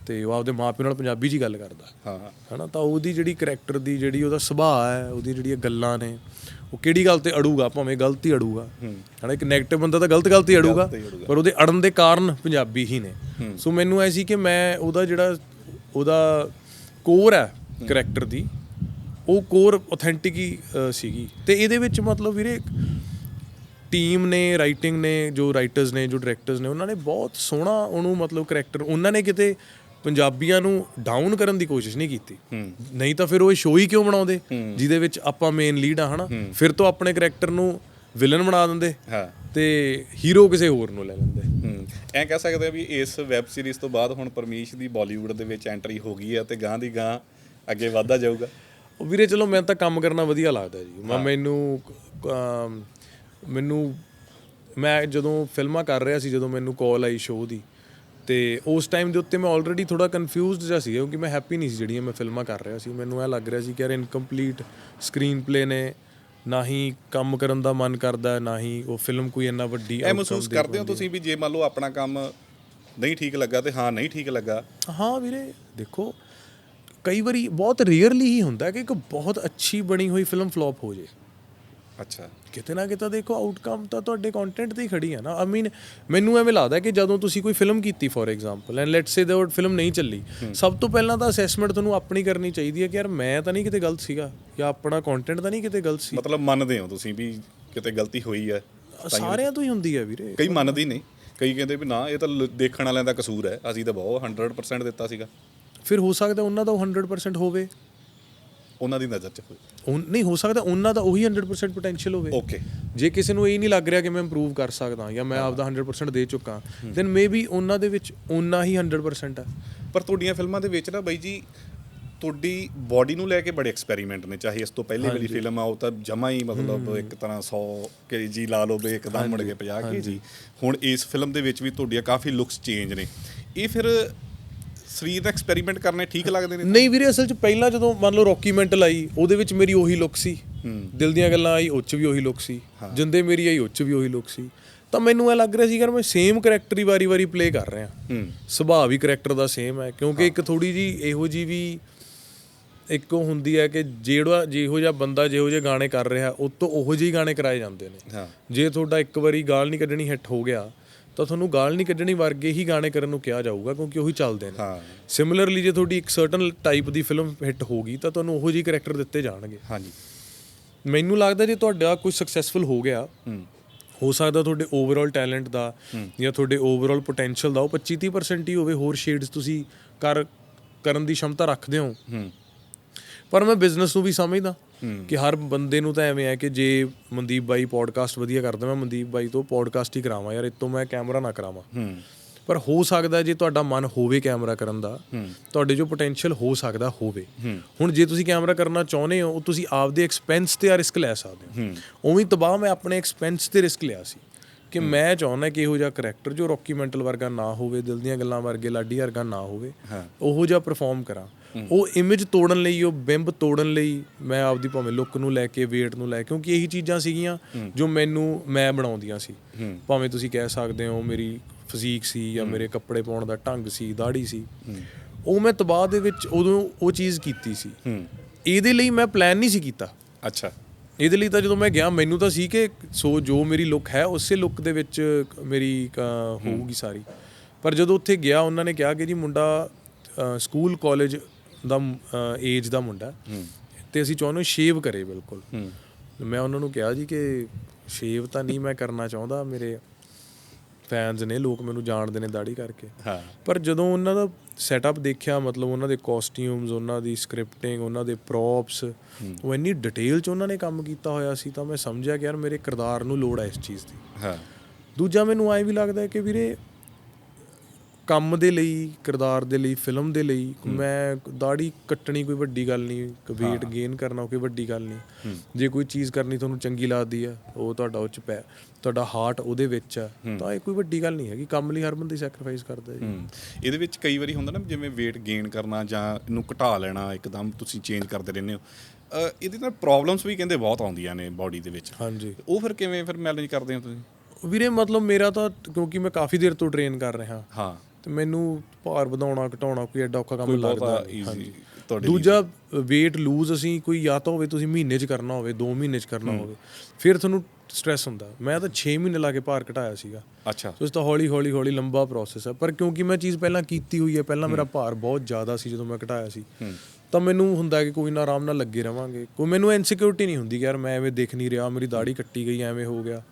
ਤੇ ਉਹ ਆਪਦੇ ਮਾਪਿਆਂ ਨਾਲ ਪੰਜਾਬੀ 'ਚ ਹੀ ਗੱਲ ਕਰਦਾ। ਹਾਂ। ਹਨਾ ਤਾਂ ਉਹਦੀ ਜਿਹੜੀ ਕਰੈਕਟਰ ਦੀ ਜਿਹੜੀ ਉਹਦਾ ਸੁਭਾਅ ਹੈ ਉਹਦੀ ਜਿਹੜੀਆਂ ਗੱਲਾਂ ਨੇ ਉਹ ਕਿਹੜੀ ਗੱਲ ਤੇ ਅੜੂਗਾ? ਭਾਵੇਂ ਗਲਤੀ ਅੜੂਗਾ। ਹਨਾ ਇੱਕ 네ਗੇਟਿਵ ਬੰਦਾ ਤਾਂ ਗਲਤ ਗਲਤੀ ਅੜੂਗਾ ਪਰ ਉਹਦੇ ਅੜਨ ਦੇ ਕਾਰਨ ਪੰਜਾਬੀ ਹੀ ਨੇ। ਸੋ ਮੈਨੂੰ ਐ ਸੀ ਕਿ ਮੈਂ ਉਹਦਾ ਜਿਹੜਾ ਉਹਦਾ ਕੋਰ ਹੈ ਕਰੈਕਟਰ ਦੀ ਉਹ ਕੋਰ ਆਥੈਂਟਿਕ ਹੀ ਸੀਗੀ। ਤੇ ਇਹਦੇ ਵਿੱਚ ਮਤਲਬ ਵੀਰੇ ਟੀਮ ਨੇ ਰਾਈਟਿੰਗ ਨੇ ਜੋ ਰਾਈਟਰਸ ਨੇ ਜੋ ਡਾਇਰੈਕਟਰਸ ਨੇ ਉਹਨਾਂ ਨੇ ਬਹੁਤ ਸੋਹਣਾ ਉਹਨੂੰ ਮਤਲਬ ਕਰੈਕਟਰ ਉਹਨਾਂ ਨੇ ਕਿਤੇ ਪੰਜਾਬੀਆਂ ਨੂੰ ਡਾਊਨ ਕਰਨ ਦੀ ਕੋਸ਼ਿਸ਼ ਨਹੀਂ ਕੀਤੀ। ਨਹੀਂ ਤਾਂ ਫਿਰ ਉਹ ਸ਼ੋਅ ਹੀ ਕਿਉਂ ਬਣਾਉਂਦੇ? ਜਿਹਦੇ ਵਿੱਚ ਆਪਾਂ ਮੇਨ ਲੀਡ ਆ ਹਨਾ? ਫਿਰ ਤੋਂ ਆਪਣੇ ਕਰੈਕਟਰ ਨੂੰ ਵਿਲਨ ਬਣਾ ਦਿੰਦੇ ਹਾਂ। ਤੇ ਹੀਰੋ ਕਿਸੇ ਹੋਰ ਨੂੰ ਲੈ ਲੈਂਦੇ। ਐਂ ਕਹਿ ਸਕਦੇ ਆ ਵੀ ਇਸ ਵੈਬ ਸੀਰੀਜ਼ ਤੋਂ ਬਾਅਦ ਹੁਣ ਪਰਮੀਸ਼ ਦੀ ਬਾਲੀਵੁੱਡ ਦੇ ਵਿੱਚ ਐਂਟਰੀ ਹੋ ਗਈ ਹੈ ਤੇ ਗਾਂ ਦੀ ਗਾਂ ਅੱਗੇ ਵਧਦਾ ਜਾਊਗਾ। ਉਹ ਵੀਰੇ ਚਲੋ ਮੈਨੂੰ ਤਾਂ ਕੰਮ ਕਰਨਾ ਵਧੀਆ ਲੱਗਦਾ ਜੀ। ਮੈਂ ਮੈਨੂੰ ਅਮ, ਮੈਨੂੰ ਮੈਂ ਜਦੋਂ ਫਿਲਮਾਂ ਕਰ ਰਿਹਾ ਸੀ ਜਦੋਂ ਮੈਨੂੰ ਕਾਲ ਆਈ ਸ਼ੋਅ ਦੀ ਤੇ ਉਸ ਟਾਈਮ ਦੇ ਉੱਤੇ ਮੈਂ ਆਲਰੇਡੀ ਥੋੜਾ ਕਨਫਿਊਜ਼ਡ ਜਿਹਾ ਸੀ ਕਿਉਂਕਿ ਮੈਂ ਹੈਪੀ ਨਹੀਂ ਸੀ ਜਿਹੜੀਆਂ ਮੈਂ ਫਿਲਮਾਂ ਕਰ ਰਿਹਾ ਸੀ। ਮੈਨੂੰ ਇਹ ਲੱਗ ਰਿਹਾ ਸੀ ਕਿ ਯਾਰ ਇਨਕੰਪਲੀਟ ਸਕਰੀਨ ਪਲੇ ਨੇ ਨਾ ਹੀ ਕੰਮ ਕਰਨ ਦਾ ਮਨ ਕਰਦਾ ਨਾ ਹੀ ਉਹ ਫਿਲਮ ਕੋਈ ਇੰਨਾ ਵੱਡੀ ਇਹ ਮਹਿਸੂਸ ਕਰਦੇ ਹੋ ਤੁਸੀਂ ਵੀ ਜੇ ਮੰਨ ਲਓ ਆਪਣਾ ਕੰਮ ਨਹੀਂ ਠੀਕ ਲੱਗਾ ਤੇ ਹਾਂ ਨਹੀਂ ਠੀਕ ਲੱਗਾ? ਹਾਂ ਵੀਰੇ ਦੇਖੋ ਕਈ ਵਾਰੀ ਬਹੁਤ ਰੇਅਰਲੀ ਹੀ ਹੁੰਦਾ ਕਿ ਇੱਕ ਬਹੁਤ ਅੱਛੀ ਬਣੀ ਹੋਈ ਫਿਲਮ ਫਲॉप ਹੋ ਜੇ। ਅੱਛਾ। ਕਿਤੇ ਨਾ ਕਿਤੇ ਦੇਖੋ ਆਊਟਕਮ ਤਾਂ ਤੁਹਾਡੇ ਕੰਟੈਂਟ ਤੇ ਹੀ ਖੜੀ ਹੈ ਨਾ। ਆਈ ਮੀਨ ਮੈਨੂੰ ਐਵੇਂ ਲੱਗਦਾ ਕਿ ਜਦੋਂ ਤੁਸੀਂ ਕੋਈ ਫਿਲਮ ਕੀਤੀ for example and let's say that film ਨਹੀਂ ਚੱਲੀ ਸਭ ਤੋਂ ਪਹਿਲਾਂ ਤਾਂ ਅਸੈਸਮੈਂਟ ਤੁਹਾਨੂੰ ਆਪਣੀ ਕਰਨੀ ਚਾਹੀਦੀ ਹੈ ਕਿ ਯਾਰ ਮੈਂ ਤਾਂ ਨਹੀਂ ਕਿਤੇ ਗਲਤ ਸੀਗਾ ਜਾਂ ਆਪਣਾ ਕੰਟੈਂਟ ਤਾਂ ਨਹੀਂ ਕਿਤੇ ਗਲਤ ਸੀ। ਮਤਲਬ ਮੰਨਦੇ ਹੋ ਤੁਸੀਂ ਵੀ ਕਿਤੇ ਗਲਤੀ ਹੋਈ ਹੈ ਸਾਰਿਆਂ ਤੋਂ ਹੀ ਹੁੰਦੀ ਹੈ ਵੀਰੇ। ਕਈ ਮੰਨਦੇ ਨਹੀਂ। ਕਈ ਕਹਿੰਦੇ ਵੀ ਨਾ ਇਹ ਤਾਂ ਦੇਖਣ ਵਾਲਿਆਂ ਦਾ ਕਸੂਰ ਹੈ ਅਸੀਂ ਤਾਂ ਬਹੁਤ 100% ਦਿੱਤਾ ਸੀਗਾ। ਫਿਰ ਹੋ ਸਕਦਾ ਉਹਨਾਂ ਦਾ ਉਹ 100% ਹੋਵੇ। ਉਹਨਾਂ ਦੀ ਨਜ਼ਰ 'ਚ ਉਹ ਨਹੀਂ ਹੋ ਸਕਦਾ ਉਹਨਾਂ ਦਾ ਉਹੀ 100% ਪੋਟੈਂਸ਼ੀਅਲ ਹੋਵੇ। ਓਕੇ ਜੇ ਕਿਸੇ ਨੂੰ ਇਹ ਨਹੀਂ ਲੱਗ ਰਿਹਾ ਕਿ ਮੈਂ ਇੰਪਰੂਵ ਕਰ ਸਕਦਾ ਜਾਂ ਮੈਂ ਆਪਦਾ 100% ਦੇ ਚੁੱਕਾ ਦੈਨ ਮੇਬੀ ਉਹਨਾਂ ਦੇ ਵਿੱਚ ਉਹਨਾਂ ਹੀ 100% ਹੈ ਪਰ ਤੁਹਾਡੀਆਂ ਫਿਲਮਾਂ ਦੇ ਵਿੱਚ ਨਾ ਬਾਈ ਜੀ ਤੁਹਾਡੀ ਬਾਡੀ ਨੂੰ ਲੈ ਕੇ ਬੜੇ ਐਕਸਪੈਰੀਮੈਂਟ ਨੇ ਚਾਹੇ ਇਸ ਤੋਂ ਪਹਿਲੇ ਵਾਲੀ ਫਿਲਮ ਆ ਉਹ ਤਾਂ ਜਮਾ ਹੀ ਮਤਲਬ ਇੱਕ ਤਰ੍ਹਾਂ 100 ਕੇਜੀ ਲਾ ਲਓ ਵੀ ਇੱਕਦਮ ਮੁੜ ਕੇ 50 ਕੇਜੀ ਹੁਣ ਇਸ ਫਿਲਮ ਦੇ ਵਿੱਚ ਵੀ ਤੁਹਾਡੀਆਂ ਕਾਫੀ ਲੁੱਕਸ ਚੇਂਜ ਨੇ। ਇਹ ਫਿਰ ਸਰੀਰ ਦਾ ਐਕਸਪੈਰੀਮੈਂਟ ਕਰਨੇ ਠੀਕ ਲੱਗਦੇ ਨੇ ਨਹੀਂ ਵੀਰੇ ਅਸਲ 'ਚ ਪਹਿਲਾਂ ਜਦੋਂ ਮੰਨ ਲਓ ਰੌਕੀ ਮੈਂਟਲ ਆਈ ਉਹਦੇ ਵਿੱਚ ਮੇਰੀ ਉਹੀ ਲੁੱਕ ਸੀ। ਦਿਲ ਦੀਆਂ ਗੱਲਾਂ ਆਈ ਉਹ 'ਚ ਵੀ ਉਹੀ ਲੁੱਕ ਸੀ। ਜਿੰਦੇ ਮੇਰੀ ਆਈ ਉਹ 'ਚ ਵੀ ਉਹੀ ਲੁੱਕ ਸੀ। ਤਾਂ ਮੈਨੂੰ ਇਹ ਲੱਗ ਰਿਹਾ ਸੀ ਕਿ ਮੈਂ ਸੇਮ ਕਰੈਕਟਰ ਹੀ ਵਾਰੀ-ਵਾਰੀ ਪਲੇ ਕਰ ਰਿਹਾ। ਹੂੰ। ਸੁਭਾਅ ਵੀ ਕਰੈਕਟਰ ਦਾ ਸੇਮ ਹੈ ਕਿਉਂਕਿ ਇੱਕ ਥੋੜੀ ਜੀ ਇਹੋ ਜੀ ਵੀ ਇੱਕ ਹੁੰਦੀ ਹੈ ਕਿ ਜਿਹੜਾ ਜਿਹੋ ਜਿਹਾ ਬੰਦਾ ਜਿਹੋ ਜਿਹੇ ਗਾਣੇ ਕਰ ਰਿਹਾ ਉਹ ਤੋਂ ਉਹੋ ਜਿਹੇ ਗਾਣੇ ਕਰਾਏ ਜਾਂਦੇ ਨੇ। ਜੇ ਤੁਹਾਡਾ ਇੱਕ ਵਾਰੀ ਗਾਲ ਨਹੀਂ ਕੱਢਣੀ ਹਿੱਟ ਹੋ ਗਿਆ ਤਾਂ ਤੁਹਾਨੂੰ ਗਾਲ ਨਹੀਂ ਕੱਢਣੀ ਵਰਗੇ ਹੀ ਗਾਣੇ ਕਰਨ ਨੂੰ ਕਿਹਾ ਜਾਊਗਾ ਕਿਉਂਕਿ ਉਹੀ ਚੱਲਦੇ ਨੇ। ਹਾਂ। ਸਿਮਿਲਰਲੀ ਜੇ ਤੁਹਾਡੀ ਇੱਕ ਸਰਟਨ ਟਾਈਪ ਦੀ ਫਿਲਮ ਹਿੱਟ ਹੋ ਗਈ ਤਾਂ ਤੁਹਾਨੂੰ ਉਹੋ ਜਿਹੀ ਕਰੈਕਟਰ ਦਿੱਤੇ ਜਾਣਗੇ। ਹਾਂਜੀ। ਮੈਨੂੰ ਲੱਗਦਾ ਜੇ ਤੁਹਾਡਾ ਕੋਈ ਸਕਸੈਸਫੁਲ ਹੋ ਗਿਆ ਹੂੰ। ਹੋ ਸਕਦਾ ਤੁਹਾਡੇ ਓਵਰਆਲ ਟੈਲੈਂਟ ਦਾ ਜਾਂ ਤੁਹਾਡੇ ਓਵਰਆਲ ਪੋਟੈਂਸ਼ੀਅਲ ਦਾ ਉਹ 25 30% ਹੀ ਹੋਵੇ ਹੋਰ ਸ਼ੇਡਸ ਤੁਸੀਂ ਕਰ ਕਰਨ ਦੀ ਸ਼ਮਤਾ ਰੱਖਦੇ ਹੋ। ਹੂੰ। ਪਰ ਮੈਂ ਬਿਜ਼ਨਸ ਨੂੰ ਵੀ ਸਮਝਦਾ। ਕਿ ਹਰ ਬੰਦੇ ਨੂੰ ਤਾਂ ਐਵੇਂ ਹੈ ਕਿ ਜੇ ਮਨਦੀਪ ਬਾਈ ਪੋਡਕਾਸਟ ਵਧੀਆ ਕਰਦਾ ਮੈਂ ਮਨਦੀਪ ਬਾਈ ਤੋਂ ਪੋਡਕਾਸਟ ਹੀ ਕਰਾਵਾਂ ਯਾਰ ਇਤੋਂ ਮੈਂ ਕੈਮਰਾ ਨਾ ਕਰਾਵਾਂ। ਪਰ ਹੋ ਸਕਦਾ ਜੇ ਤੁਹਾਡਾ ਮਨ ਹੋਵੇ ਕੈਮਰਾ ਕਰਨ ਦਾ ਤੁਹਾਡੇ ਜੋ ਪੋਟੈਂਸ਼ੀਅਲ ਹੋ ਸਕਦਾ ਹੋਵੇ। ਹੁਣ ਜੇ ਤੁਸੀਂ ਕੈਮਰਾ ਕਰਨਾ ਚਾਹੁੰਦੇ ਹੋ ਤੁਸੀਂ ਆਪਦੇ ਐਕਸਪੈਂਸ ਤੇ ਆ ਰਿਸਕ ਲੈ ਸਕਦੇ ਹੋ। ਉਵੇਂ ਤਬਾਹ ਮੈਂ ਆਪਣੇ ਐਕਸਪੈਂਸ ਤੇ ਰਿਸਕ ਲਿਆ ਸੀ ਕਿ ਮੈਂ ਚਾਹੁੰਦਾ ਕਿ ਇਹੋ ਜਿਹਾ ਕਰੈਕਟਰ ਜੋ ਰੌਕੀ ਮੈਂਟਲ ਵਰਗਾ ਨਾ ਹੋਵੇ ਦਿਲ ਦੀਆਂ ਗੱਲਾਂ ਵਰਗੇ ਲਾਡੀ ਵਰਗਾ ਨਾ ਹੋਵੇ ਉਹੋ ਜਿਹਾ ਪਰਫਾਰਮ ਕਰਾਂ। ਉਹ ਇਮੇਜ ਤੋੜਨ ਲਈ ਉਹ ਬਿੰਬ ਤੋੜਨ ਲਈ ਮੈਂ ਆਪਦੀ ਭਾਵੇਂ ਲੁੱਕ ਨੂੰ ਲੈ ਕੇ weight ਨੂੰ ਲੈ ਕੇ ਕਿਉਂਕਿ ਇਹੀ ਚੀਜ਼ਾਂ ਸੀਗੀਆਂ ਜੋ ਮੈਨੂੰ ਮੈਂ ਬਣਾਉਂਦੀਆਂ ਸੀ। ਭਾਵੇਂ ਤੁਸੀਂ ਕਹਿ ਸਕਦੇ ਹੋ ਮੇਰੀ ਫਿਜ਼ੀਕ ਸੀ ਜਾਂ ਮੇਰੇ ਕੱਪੜੇ ਪਾਉਣ ਦਾ ਢੰਗ ਸੀ ਦਾੜੀ ਸੀ। ਉਹ ਮੈਂ ਤਬਾਹ ਦੇ ਵਿੱਚ ਉਦੋਂ ਉਹ ਚੀਜ਼ ਕੀਤੀ ਸੀ। ਇਹਦੇ ਲਈ ਮੈਂ ਪਲਾਨ ਨਹੀਂ ਸੀ ਕੀਤਾ। ਅੱਛਾ। ਇਹਦੇ ਲਈ ਤਾਂ ਜਦੋਂ ਮੈਂ ਗਿਆ ਮੈਨੂੰ ਤਾਂ ਸੀ ਕਿ ਸੋ ਜੋ ਮੇਰੀ ਲੁੱਕ ਹੈ ਉਸੇ ਲੁੱਕ ਦੇ ਵਿੱਚ ਮੇਰੀ ਹੋਊਗੀ ਸਾਰੀ। ਪਰ ਜਦੋਂ ਉੱਥੇ ਗਿਆ ਉਹਨਾਂ ਨੇ ਕਿਹਾ ਕਿ ਜੀ ਮੁੰਡਾ ਸਕੂਲ ਕਾਲਜ ਦਾ ਏਜ ਦਾ ਮੁੰਡਾ ਤੇ ਅਸੀਂ ਚਾਹੁੰਦੇ ਸ਼ੇਵ ਕਰੇ ਬਿਲਕੁਲ। ਮੈਂ ਉਹਨਾਂ ਨੂੰ ਕਿਹਾ ਜੀ ਕਿ ਸ਼ੇਵ ਤਾਂ ਨਹੀਂ ਮੈਂ ਕਰਨਾ ਚਾਹੁੰਦਾ ਮੇਰੇ ਫੈਨਸ ਨੇ ਲੋਕ ਮੈਨੂੰ ਜਾਣਦੇ ਨੇ ਦਾੜੀ ਕਰਕੇ। ਹਾਂ। ਪਰ ਜਦੋਂ ਉਹਨਾਂ ਦਾ ਸੈਟਅਪ ਦੇਖਿਆ ਮਤਲਬ ਉਹਨਾਂ ਦੇ ਕਾਸਟਿਊਮਸ ਉਹਨਾਂ ਦੀ ਸਕ੍ਰਿਪਟਿੰਗ ਉਹਨਾਂ ਦੇ ਪ੍ਰੌਪਸ ਉਹ ਇੰਨੀ ਡਿਟੇਲ ਚ ਉਹਨਾਂ ਨੇ ਕੰਮ ਕੀਤਾ ਹੋਇਆ ਸੀ ਤਾਂ ਮੈਂ ਸਮਝਿਆ ਕਿ ਯਾਰ ਮੇਰੇ ਕਿਰਦਾਰ ਨੂੰ ਲੋੜ ਹੈ ਇਸ ਚੀਜ਼ ਦੀ। ਹਾਂ। ਦੂਜਾ ਮੈਨੂੰ ਐਂ ਵੀ ਲੱਗਦਾ ਹੈ ਕਿ ਵੀਰੇ ਕੰਮ ਦੇ ਲਈ ਕਿਰਦਾਰ ਦੇ ਲਈ ਫਿਲਮ ਦੇ ਲਈ ਮੈਂ ਦਾੜੀ ਕੱਟਣੀ ਕੋਈ ਵੱਡੀ ਗੱਲ ਨਹੀਂ weight ਗੇਨ ਕਰਨਾ ਕੋਈ ਵੱਡੀ ਗੱਲ ਨਹੀਂ। ਜੇ ਕੋਈ ਚੀਜ਼ ਕਰਨੀ ਤੁਹਾਨੂੰ ਚੰਗੀ ਲੱਗਦੀ ਆ ਉਹ ਤੁਹਾਡਾ ਉਹ ਚ ਪੈ ਤੁਹਾਡਾ ਹਾਰਟ ਉਹਦੇ ਵਿੱਚ ਆ ਤਾਂ ਇਹ ਕੋਈ ਵੱਡੀ ਗੱਲ ਨਹੀਂ ਹੈਗੀ। ਕੰਮ ਲਈ ਹਰ ਬੰਦਾ ਸੈਕਰੀਫਾਈਸ ਕਰਦਾ ਜੀ। ਇਹਦੇ ਵਿੱਚ ਕਈ ਵਾਰੀ ਹੁੰਦਾ ਨਾ ਜਿਵੇਂ weight gain ਕਰਨਾ ਜਾਂ ਇਹਨੂੰ ਘਟਾ ਲੈਣਾ ਇੱਕਦਮ ਤੁਸੀਂ ਚੇਂਜ ਕਰਦੇ ਰਹਿੰਦੇ ਹੋ। ਇਹਦੇ ਨਾਲ ਪ੍ਰੋਬਲਮਸ ਵੀ ਕਹਿੰਦੇ ਬਹੁਤ ਆਉਂਦੀਆਂ ਨੇ ਬਾਡੀ ਦੇ ਵਿੱਚ। ਹਾਂਜੀ। ਉਹ ਫਿਰ ਕਿਵੇਂ ਫਿਰ ਮੈਨੇਜ ਕਰਦੇ ਹੋ ਤੁਸੀਂ? ਵੀਰੇ ਮਤਲਬ ਮੇਰਾ ਤਾਂ ਕਿਉਂਕਿ ਮੈਂ ਕਾਫੀ ਦੇਰ ਤੋਂ ਟ੍ਰੇਨ ਕਰ ਰਿਹਾ ਹਾਂ। ਤੇ ਮੈਨੂੰ ਭਾਰ ਵਧਾਉਣਾ ਘਟਾਉਣਾ ਕੋਈ ਐਡਾ ਔਖਾ ਕੰਮ ਲੱਗਦਾ। ਈਜ਼ੀ ਤੁਹਾਡੇ ਦੂਜਾ weight lose ਅਸੀਂ ਕੋਈ ਜਾਂ ਤਾਂ ਹੋਵੇ ਤੁਸੀਂ ਮਹੀਨੇ 'ਚ ਕਰਨਾ ਹੋਵੇ 2 ਮਹੀਨੇ 'ਚ ਕਰਨਾ ਹੋਵੇ ਫਿਰ ਤੁਹਾਨੂੰ ਸਟ੍ਰੈਸ ਹੁੰਦਾ। ਮੈਂ ਤਾਂ 6 ਮਹੀਨੇ ਲਾ ਕੇ ਭਾਰ ਘਟਾਇਆ ਸੀਗਾ। ਅੱਛਾ। ਸੋ ਇਸ ਤਾਂ ਹੌਲੀ ਹੌਲੀ ਹੌਲੀ ਲੰਬਾ ਪ੍ਰੋਸੈਸ ਹੈ। ਪਰ ਕਿਉਂਕਿ ਮੈਂ ਚੀਜ਼ ਪਹਿਲਾਂ ਕੀਤੀ ਹੋਈ ਹੈ ਪਹਿਲਾਂ ਮੇਰਾ ਭਾਰ ਬਹੁਤ ਜ਼ਿਆਦਾ ਸੀ ਜਦੋਂ ਮੈਂ ਘਟਾਇਆ ਸੀ। ਤਾਂ ਮੈਨੂੰ ਹੁੰਦਾ ਕਿ ਕੋਈ ਨਾ ਆਰਾਮ ਨਾਲ ਲੱਗੇ ਰਵਾਂਗੇ। ਕੋਈ ਮੈਨੂੰ ਇਨਸਿਕਿਉਰਿਟੀ ਨਹੀਂ ਹੁੰਦੀ ਯਾਰ ਮੈਂ ਐਵੇਂ ਦਿਖ ਨਹੀਂ ਰਿਹਾ ਮੇਰੀ ਦਾੜੀ ਕੱਟੀ ਗਈ ਐਵੇਂ ਹੋ ਗਿਆ।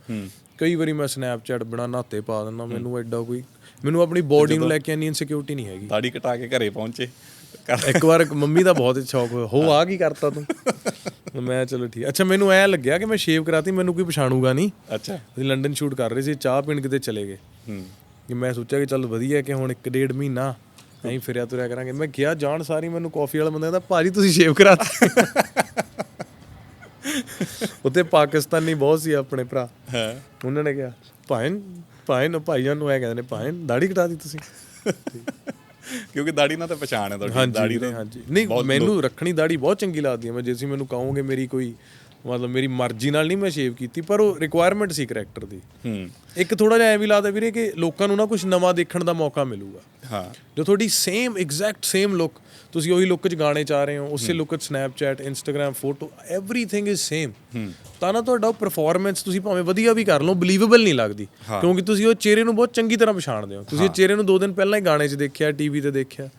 ਕਈ ਵਾਰੀ ਮੈਂ ਸਨੈਪਚੈਟ ਬਣਾ ਨਾਤੇ ਪਾ ਦਿੰਦਾ ਮੈਨੂੰ ਐਡਾ ਕੋਈ ਮੈਨੂੰ ਆਪਣੀ ਬੋਡੀ ਨੂੰ ਲੈ ਕੇ ਇੰਨੀ ਇਨਸਿਕਿਉਰਿਟੀ ਨਹੀਂ ਹੈਗੀ। ਦਾੜੀ ਕਟਾ ਕੇ ਘਰੇ ਪਹੁੰਚੇ। ਇੱਕ ਵਾਰ ਮੰਮੀ ਦਾ ਬਹੁਤ ਸ਼ੌਕ ਹੋਇਆ ਹੋ ਆ ਕੀ ਕਰਤਾ ਤੂੰ? ਮੈਂ ਚਲੋ ਠੀਕ ਅੱਛਾ ਮੈਨੂੰ ਐ ਲੱਗਿਆ ਕਿ ਮੈਂ ਸ਼ੇਵ ਕਰਾਤੀ ਮੈਨੂੰ ਕੋਈ ਪਛਾਣੂਗਾ ਨਹੀਂ। ਅੱਛਾ। ਅਸੀਂ ਲੰਡਨ ਸ਼ੂਟ ਕਰ ਰਹੇ ਸੀ ਚਾਹ ਪੀਣ ਕਿਤੇ ਚਲੇ ਗਏ। ਹੂੰ। ਕਿ ਮੈਂ ਸੋਚਿਆ ਕਿ ਚੱਲ ਵਧੀਆ ਕਿ ਹੁਣ ਇੱਕ ਡੇਢ ਮਹੀਨਾ ਐਂ ਫਿਰਿਆ ਤੁਰਿਆ ਕਰਾਂਗੇ। ਮੈਂ ਕਿਹਾ ਜਾਣ ਸਾਰੀ ਮੈਨੂੰ ਕਾਫੀ ਵਾਲਾ ਬੰਦਾ ਕਹਿੰਦਾ ਭਾਜੀ ਤੁਸੀਂ ਸ਼ੇਵ ਕਰਾਤੀ? ਉੱਤੇ ਪਾਕਿਸਤਾਨੀ ਬਹੁਤ ਸੀ ਆਪਣੇ ਭਰਾ। ਹਾਂ। ਉਹਨਾਂ ਨੇ ਕਿਹਾ ਭਾਇਨ ਭਾਇਨ ਭਾਈਆਂ ਨੂੰ ਐ ਕਹਿੰਦੇ ਨੇ ਭਾਇਨ ਦਾੜੀ ਕਟਾ ਦੀ ਤੁਸੀਂ। ਕਿਉਂਕਿ ਦਾੜੀ ਨਾਲ ਤਾਂ ਪਛਾਣ ਹੈ ਤੁਹਾਡੀ ਦਾੜੀ ਹਾਂਜੀ। ਨਹੀਂ ਮੈਨੂੰ ਰੱਖਣੀ ਦਾੜੀ ਬਹੁਤ ਚੰਗੀ ਲੱਗਦੀ ਹੈ। ਮੈਂ ਜੇ ਤੁਸੀਂ ਮੈਨੂੰ ਕਹੋਗੇ ਮੇਰੀ ਕੋਈ ਮਤਲਬ ਮੇਰੀ ਮਰਜ਼ੀ ਨਾਲ ਨਹੀਂ ਮੈਂ ਸ਼ੇਵ ਕੀਤੀ ਪਰ ਉਹ ਰਿਕੁਆਇਰਮੈਂਟ ਸੀ ਕਰੈਕਟਰ ਦੀ। ਹੂੰ। ਇੱਕ ਥੋੜਾ ਜਿਹਾ ਐ ਵੀ ਲੱਗਦਾ ਵੀਰੇ ਕਿ ਲੋਕਾਂ ਨੂੰ ਨਾ ਕੁਝ ਨਵਾਂ ਦੇਖਣ ਦਾ ਮੌਕਾ ਮਿਲੂਗਾ। ਹਾਂ। ਜੋ ਤੁਹਾਡੀ ਸੇਮ ਐਗਜ਼ੈਕਟ ਸੇਮ ਲੁੱਕ ਤੁਸੀਂ ਉਹੀ ਲੁੱਕ 'ਚ ਗਾਣੇ ਚਾ ਰਹੇ ਹੋ ਉਸੇ ਲੁੱਕ 'ਚ Snapchat Instagram photo everything is same ਤਾਂ ਨਾ ਤੁਹਾਡਾ ਪਰਫਾਰਮੈਂਸ ਤੁਸੀਂ ਭਾਵੇਂ ਵਧੀਆ ਵੀ ਕਰ ਲਓ ਬਲੀਵੇਬਲ ਨਹੀਂ ਲੱਗਦੀ। ਕਿਉਂਕਿ ਤੁਸੀਂ ਉਹ ਚਿਹਰੇ ਨੂੰ ਬਹੁਤ ਚੰਗੀ ਤਰ੍ਹਾਂ ਪਛਾਣਦੇ ਹੋ। ਤੁਸੀਂ ਇਹ ਚਿਹਰੇ ਨੂੰ ਦੋ ਦਿਨ ਪਹਿਲਾਂ ਹੀ ਗਾਣੇ 'ਚ ਦੇਖਿਆ ਟੀਵੀ ਤੇ ਦੇਖਿਆ।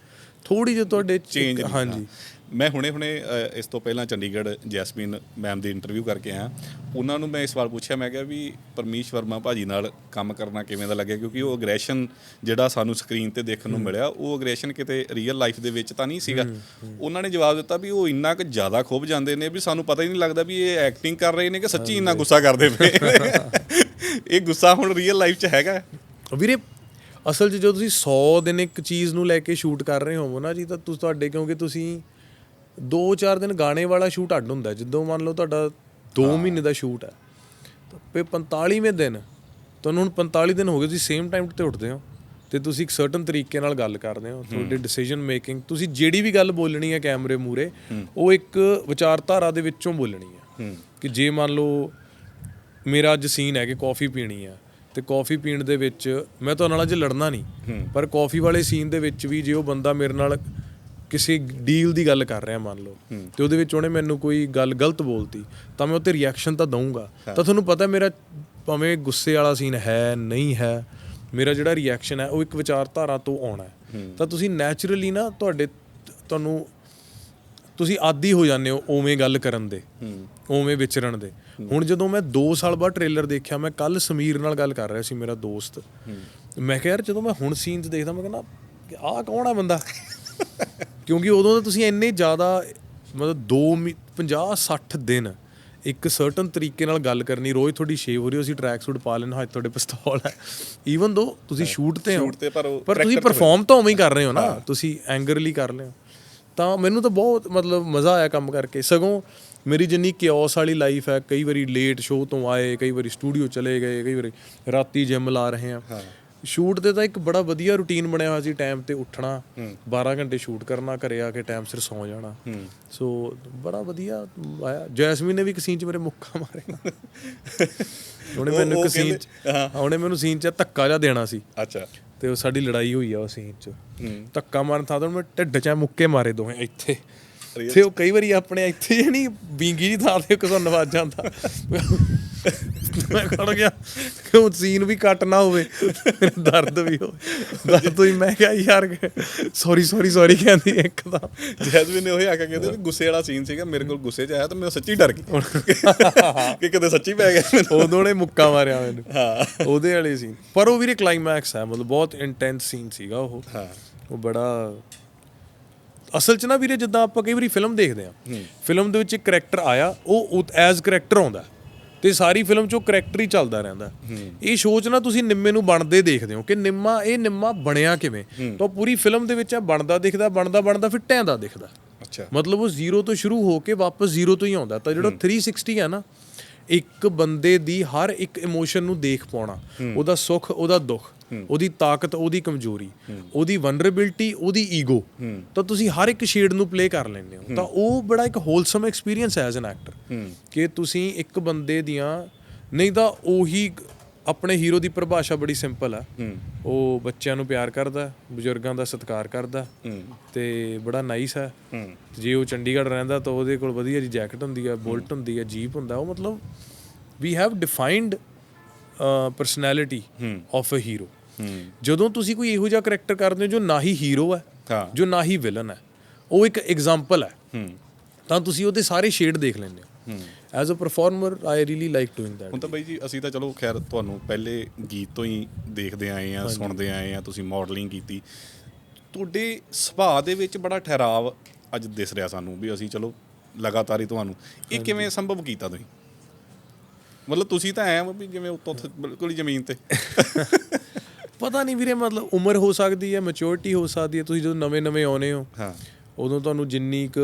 ਥੋੜੀ ਜਿਹੀ ਤੁਹਾਡੇ ਚੇਂਜ ਹਾਂਜੀ। ਮੈਂ ਹੁਣੇ ਹੁਣੇ ਅ, ਇਸ ਤੋਂ ਪਹਿਲਾਂ ਚੰਡੀਗੜ੍ਹ ਜੈਸਮੀਨ ਮੈਮ ਦੀ ਇੰਟਰਵਿਊ ਕਰਕੇ ਆਇਆ। ਉਹਨਾਂ ਨੂੰ ਮੈਂ ਇਸ ਵਾਰ ਪੁੱਛਿਆ ਮੈਂ ਕਿਹਾ ਵੀ ਪਰਮੀਸ਼ ਵਰਮਾ ਭਾਜੀ ਨਾਲ ਕੰਮ ਕਰਨਾ ਕਿਵੇਂ ਦਾ ਲੱਗਿਆ? ਕਿਉਂਕਿ ਉਹ ਅਗਰੈਸ਼ਨ ਜਿਹੜਾ ਸਾਨੂੰ ਸਕਰੀਨ ਤੇ ਦੇਖਣ ਨੂੰ ਮਿਲਿਆ ਉਹ ਅਗਰੈਸ਼ਨ ਕਿਤੇ ਰੀਅਲ ਲਾਈਫ ਦੇ ਵਿੱਚ ਤਾਂ ਨਹੀਂ ਸੀਗਾ। ਉਹਨਾਂ ਨੇ ਜਵਾਬ ਦਿੱਤਾ ਵੀ ਉਹ ਇੰਨਾ ਕੁ ਜ਼ਿਆਦਾ ਖੁੱਭ ਜਾਂਦੇ ਨੇ ਵੀ ਸਾਨੂੰ ਪਤਾ ਹੀ ਨਹੀਂ ਲੱਗਦਾ ਵੀ ਇਹ ਐਕਟਿੰਗ ਕਰ ਰਹੇ ਨੇ ਕਿ ਸੱਚੀ ਇੰਨਾ ਗੁੱਸਾ ਕਰਦੇ ਪਏ ਨੇ। ਇਹ ਗੁੱਸਾ ਹੁਣ ਰੀਅਲ ਲਾਈਫ 'ਚ ਹੈਗਾ। ਵੀਰੇ ਅਸਲ 'ਚ ਜਦੋਂ ਤੁਸੀਂ 100 ਦਿਨ ਇੱਕ ਚੀਜ਼ ਨੂੰ ਲੈ ਕੇ ਸ਼ੂਟ ਕਰ ਰਹੇ ਹੋਵੋ ਨਾ ਜੀ ਤਾਂ ਤੁਸੀਂ ਤੁਹਾਡੇ ਕਿਉਂਕਿ ਤੁਸੀਂ 2-4 ਦਿਨ ਗਾਣੇ ਵਾਲਾ ਸ਼ੂਟ ਅੱਡ ਹੁੰਦਾ ਹੈ। ਜਦੋਂ ਮੰਨ ਲਓ ਤੁਹਾਡਾ 2 ਮਹੀਨੇ ਦਾ ਸ਼ੂਟ ਹੈ। ਤਾਂ ਫਿਰ 45ਵੇਂ ਦਿਨ ਤੁਹਾਨੂੰ ਹੁਣ 45 ਦਿਨ ਹੋ ਗਏ ਤੁਸੀਂ ਸੇਮ ਟਾਈਮ ਤੇ ਉੱਠਦੇ ਹੋ ਤੇ ਤੁਸੀਂ ਇੱਕ ਸਰਟਨ ਤਰੀਕੇ ਨਾਲ ਗੱਲ ਕਰਦੇ ਹੋ ਤੁਹਾਡੀ ਡਿਸੀਜਨ ਮੇਕਿੰਗ ਤੁਸੀਂ ਜਿਹੜੀ ਵੀ ਗੱਲ ਬੋਲਣੀ ਹੈ ਕੈਮਰੇ ਮੂਰੇ ਉਹ ਇੱਕ ਵਿਚਾਰਧਾਰਾ ਦੇ ਵਿੱਚੋਂ ਬੋਲਣੀ ਹੈ। ਕਿ ਜੇ ਮੰਨ ਲਓ ਮੇਰਾ ਅੱਜ ਸੀਨ ਹੈ ਕਿ ਕਾਫੀ ਪੀਣੀ ਆ ਤੇ ਕਾਫੀ ਪੀਣ ਦੇ ਵਿੱਚ ਮੈਂ ਤੁਹਾਡੇ ਨਾਲ ਅੱਜ ਲੜਨਾ ਨਹੀਂ ਪਰ ਕਾਫੀ ਵਾਲੇ ਸੀਨ ਦੇ ਵਿੱਚ ਵੀ ਜੇ ਉਹ ਬੰਦਾ ਮੇਰੇ ਨਾਲ ਕਿਸੇ ਡੀਲ ਦੀ ਗੱਲ ਕਰ ਰਿਹਾ ਮੰਨ ਲਓ ਤੇ ਉਹਦੇ ਵਿੱਚ ਉਹਨੇ ਮੈਨੂੰ ਕੋਈ ਗੱਲ ਗਲਤ ਬੋਲਤੀ ਤਾਂ ਮੈਂ ਉੱਤੇ ਰਿਐਕਸ਼ਨ ਤਾਂ ਦਊਂਗਾ। ਤਾਂ ਤੁਹਾਨੂੰ ਪਤਾ ਮੇਰਾ ਭਾਵੇਂ ਗੁੱਸੇ ਵਾਲਾ ਸੀਨ ਹੈ ਨਹੀਂ ਹੈ ਮੇਰਾ ਜਿਹੜਾ ਰਿਐਕਸ਼ਨ ਹੈ ਉਹ ਇੱਕ ਵਿਚਾਰਧਾਰਾ ਤੋਂ ਆਉਣਾ ਹੈ। ਤਾਂ ਤੁਸੀਂ ਨੈਚੁਰਲੀ ਨਾ ਤੁਹਾਡੇ ਤੁਹਾਨੂੰ ਤੁਸੀਂ ਆਦੀ ਹੋ ਜਾਂਦੇ ਹੋ ਉਵੇਂ ਗੱਲ ਕਰਨ ਦੇ ਉਵੇਂ ਵਿਚਰਨ ਦੇ। ਹੁਣ ਜਦੋਂ ਮੈਂ 2 ਸਾਲ ਬਾਅਦ ਟ੍ਰੇਲਰ ਦੇਖਿਆ ਮੈਂ ਕੱਲ ਸਮੀਰ ਨਾਲ ਗੱਲ ਕਰ ਰਿਹਾ ਸੀ ਮੇਰਾ ਦੋਸਤ। ਮੈਂ ਕਿਹਾ ਯਾਰ ਜਦੋਂ ਮੈਂ ਹੁਣ ਸੀਨਸ ਦੇਖਦਾ ਮੈਂ ਕਹਿੰਦਾ ਆਹ ਕੌਣ ਆ ਬੰਦਾ? ਕਿਉਂਕਿ ਉਦੋਂ ਤਾਂ ਤੁਸੀਂ ਇੰਨੇ ਜ਼ਿਆਦਾ ਮਤਲਬ 2 50 60 ਦਿਨ ਇੱਕ ਸਰਟਨ ਤਰੀਕੇ ਨਾਲ ਗੱਲ ਕਰਨੀ ਰੋਜ਼ ਤੁਹਾਡੀ ਸ਼ੇਵ ਹੋ ਰਹੀ ਤੁਸੀਂ ਟਰੈਕ ਸੂਟ ਪਾ ਲੈਣਾ ਹੱਥ ਤੁਹਾਡੇ ਪਿਸਤੌਲ ਹੈ। ਈਵਨ ਦੋ ਤੁਸੀਂ ਸ਼ੂਟ ਤੇ ਹੋ ਪਰ ਤੁਸੀਂ ਪਰਫਾਰਮ ਤਾਂ ਉਵੇਂ ਹੀ ਕਰ ਰਹੇ ਹੋ ਨਾ ਤੁਸੀਂ ਐਂਗਰਲੀ ਕਰ ਰਹੇ ਹੋ। ਤਾਂ ਮੈਨੂੰ ਤਾਂ ਬਹੁਤ ਮਤਲਬ ਮਜ਼ਾ ਆਇਆ ਕੰਮ ਕਰਕੇ। ਸਗੋਂ ਮੇਰੀ ਜਿੰਨੀ ਕਿਓਸ ਵਾਲੀ ਲਾਈਫ ਹੈ ਕਈ ਵਾਰੀ ਲੇਟ ਸ਼ੋਅ ਤੋਂ ਆਏ ਕਈ ਵਾਰੀ ਸਟੂਡੀਓ ਚਲੇ ਗਏ ਕਈ ਵਾਰੀ ਰਾਤੀ ਜਿਮ ਲਾ ਰਹੇ ਆ ਸ਼ੂਟ ਤੇ ਤਾਂ ਇੱਕ ਬੜਾ ਵਧੀਆ ਰੁਟੀਨ ਬਣਿਆ ਹੋਇਆ ਸੀ ਟਾਈਮ ਤੇ ਉੱਠਣਾ 12 ਘੰਟੇ ਸ਼ੂਟ ਕਰਨਾ ਘਰੇ ਆ ਕੇ ਟਾਈਮ ਸਿਰ ਸੌਂ ਜਾਣਾ। ਸੋ ਬੜਾ ਵਧੀਆ ਆਇਆ। ਜੈਸਮੀਨ ਨੇ ਵੀ ਇੱਕ ਸੀਨ 'ਚ ਮੇਰੇ ਮੁੱਕਾ ਮਾਰਿਆ ਉਹਨੇ ਉਹ- ਮੈਨੂੰ ਇੱਕ ਸੀਨ 'ਚ। ਉਹਨੇ ਮੈਨੂੰ ਸੀਨ 'ਚ ਧੱਕਾ ਜਿਹਾ ਦੇਣਾ ਸੀ। ਅੱਛਾ। ਤੇ ਉਹ ਸਾਡੀ ਲੜਾਈ ਹੋਈ ਆ ਉਹ ਸੀਨ 'ਚ। ਧੱਕਾ ਮਾਰਨ ਥਾਂ ਤੋਂ ਮੈਂ ਢਿੱਡ 'ਚ ਮੁੱਕੇ ਮਾਰੇ ਦੋਵੇਂ ਇੱਥੇ। ਤੇ ਉਹ ਕਈ ਵਾਰੀ ਆਪਣੇ ਇੱਥੇ ਜਣੀ ਬੀਂਗੀ ਜੀ ਥਾਂ ਤੇ ਕਿਸੋਂ ਨਵਾਜ ਜਾਂਦਾ ਮੈਂ ਖੜ ਗਿਆ। ਕਿਉਂ ਸੀਨ ਵੀ ਕੱਟ ਨਾ ਹੋਵੇ? ਦਰਦ ਵੀ ਹੋ ਦਰਦ ਹੋਈ ਮੈਂ ਕਿਹਾ ਯਾਰ ਸੌਰੀ ਸੌਰੀ ਸੌਰੀ ਕਹਿੰਦੀ ਇੱਕ ਤਾਂ। ਜੈਸਮੀਨ ਨੇ ਉਹ ਆ ਕੇ ਕਹਿੰਦੇ ਵੀ ਗੁੱਸੇ ਵਾਲਾ ਸੀਨ ਸੀਗਾ। ਮੇਰੇ ਕੋਲ ਗੁੱਸੇ 'ਚ ਆਇਆ ਤਾਂ ਮੈਂ ਸੱਚੀ ਡਰ ਗਈ। ਕਿ ਕਿਤੇ ਸੱਚੀ ਪੈ ਗਿਆ ਉਦੋਂ ਨੇ ਮੁੱਕਾ ਮਾਰਿਆ ਮੈਨੂੰ। ਹਾਂ। ਉਹਦੇ ਵਾਲੇ ਸੀਨ। ਪਰ ਉਹ ਵੀਰੇ ਕਲਾਈਮੈਕਸ ਹੈ ਮਤਲਬ ਬਹੁਤ ਇੰਟੈਂਸ ਸੀਨ ਸੀਗਾ ਉਹ। ਹਾਂ। ਉਹ ਬੜਾ ਅਸਲ 'ਚ ਨਾ ਵੀਰੇ ਜਿੱਦਾਂ ਆਪਾਂ ਕਈ ਵਾਰੀ ਫਿਲਮ ਦੇਖਦੇ ਆ ਫਿਲਮ ਦੇ ਵਿੱਚ ਇੱਕ ਕਰੈਕਟਰ ਆਇਆ ਉਹ ਐਜ਼ ਕਰੈਕਟਰ ਆਉਂਦਾ। ਤੇ ਸਾਰੀ ਫਿਲਮ 'ਚ ਉਹ ਕਰੈਕਟਰ ਹੀ ਚੱਲਦਾ ਰਹਿੰਦਾ। ਇਹ ਸ਼ੋਅ 'ਚ ਨਾ ਤੁਸੀਂ ਨਿੰਮੇ ਨੂੰ ਬਣਦੇ ਦੇਖਦੇ ਹੋ ਕਿ ਨਿੰਮਾ ਇਹ ਨਿੰਮਾ ਬਣਿਆ ਕਿਵੇਂ? ਤਾਂ ਪੂਰੀ ਫਿਲਮ ਦੇ ਵਿੱਚ ਇਹ ਬਣਦਾ ਦਿਖਦਾ ਬਣਦਾ ਬਣਦਾ ਫਿਰ ਟੈਂਦਾ ਦਿਖਦਾ। ਅੱਛਾ। ਮਤਲਬ ਉਹ ਜ਼ੀਰੋ ਤੋਂ ਸ਼ੁਰੂ ਹੋ ਕੇ ਵਾਪਸ ਜ਼ੀਰੋ ਤੋਂ ਹੀ ਆਉਂਦਾ। ਤਾਂ ਜਿਹੜਾ 360 ਆ ਨਾ ਇੱਕ ਬੰਦੇ ਦੀ ਹਰ ਇੱਕ ਇਮੋਸ਼ਨ ਨੂੰ ਦੇਖ ਪਾਉਣਾ ਉਹਦਾ ਸੁੱਖ ਉਹਦਾ ਦੁੱਖ। ਉਹਦੀ ਤਾਕਤ, ਉਹਦੀ ਕਮਜ਼ੋਰੀ, ਉਹਦੀ ਵਨਰੇਬਿਲਟੀ ਉਹਦੀ ਈਗੋ ਤਾਂ ਤੁਸੀਂ ਹਰ ਇੱਕ ਸ਼ੇਡ ਨੂੰ ਪਲੇ ਕਰ ਲੈਂਦੇ ਹੋ। ਤਾਂ ਉਹ ਬੜਾ ਇੱਕ ਹੋਲਸਮ ਐਕਸਪੀਰੀਅੰਸ ਹੈ ਐਜ਼ ਐਨ ਐਕਟਰ ਕਿ ਤੁਸੀਂ ਇੱਕ ਬੰਦੇ ਦੀਆਂ, ਨਹੀਂ ਤਾਂ ਉਹੀ ਆਪਣੇ ਹੀਰੋ ਦੀ ਪਰਿਭਾਸ਼ਾ ਬੜੀ ਸਿੰਪਲ ਆ। ਉਹ ਬੱਚਿਆਂ ਨੂੰ ਪਿਆਰ ਕਰਦਾ, ਬਜ਼ੁਰਗਾਂ ਦਾ ਸਤਿਕਾਰ ਕਰਦਾ ਤੇ ਬੜਾ ਨਾਈਸ ਹੈ ਜੇ ਉਹ ਚੰਡੀਗੜ੍ਹ ਰਹਿੰਦਾ ਤਾਂ ਉਹਦੇ ਕੋਲ ਵਧੀਆ ਜੀ ਜੈਕਟ ਹੁੰਦੀ ਆ ਬੁਲਟ ਹੁੰਦੀ ਹੈ ਜੀਪ ਹੁੰਦਾ, ਉਹ ਮਤਲਬ we have defined personality of a hero ਜਦੋਂ ਤੁਸੀਂ ਕੋਈ ਇਹੋ ਜਿਹਾ ਕਰੈਕਟਰ ਕਰਦੇ ਹੋ ਜੋ ਨਾ ਹੀ ਹੀਰੋ ਹੈ ਜੋ ਨਾ ਹੀ ਵਿਲਨ ਹੈ ਉਹ ਇੱਕ ਐਗਜ਼ਾਮਪਲ ਹੈ। ਤਾਂ ਤੁਸੀਂ ਉਹਦੇ ਸਾਰੇ ਸ਼ੇਡ ਦੇਖ ਲੈਂਦੇ ਹੋ। As a performer I really like doing that ਹੁਣ ਤਾਂ ਬਾਈ ਜੀ ਅਸੀਂ ਤਾਂ ਚਲੋ ਖੈਰ ਤੁਹਾਨੂੰ ਪਹਿਲੇ ਗੀਤ ਤੋਂ ਹੀ ਦੇਖਦੇ ਆਏ ਆ ਸੁਣਦੇ ਆਏ ਆ ਤੁਸੀਂ ਮਾਡਲਿੰਗ ਕੀਤੀ। ਤੁਹਾਡੇ ਸੁਭਾਅ ਦੇ ਵਿੱਚ ਬੜਾ ਠਹਿਰਾਵ ਅੱਜ ਦਿਸ ਰਿਹਾ ਸਾਨੂੰ ਵੀ ਅਸੀਂ ਚਲੋ ਲਗਾਤਾਰ ਹੀ ਤੁਹਾਨੂੰ। ਇਹ ਕਿਵੇਂ ਸੰਭਵ ਕੀਤਾ ਤੁਸੀਂ? ਮਤਲਬ ਤੁਸੀਂ ਤਾਂ ਐ ਵੀ ਜਿਵੇਂ ਉੱਤੋਂ ਬਿਲਕੁਲ ਹੀ ਜ਼ਮੀਨ ਤੇ। ਪਤਾ ਨਹੀਂ ਵੀਰੇ ਮਤਲਬ ਉਮਰ ਹੋ ਸਕਦੀ ਹੈ ਮੈਚੁਰਿਟੀ ਹੋ ਸਕਦੀ ਹੈ ਤੁਸੀਂ ਜਦੋਂ ਨਵੇਂ-ਨਵੇਂ ਆਉਨੇ ਹੋ ਹਾਂ। ਉਦੋਂ ਤੁਹਾਨੂੰ ਜਿੰਨੀ ਕੁ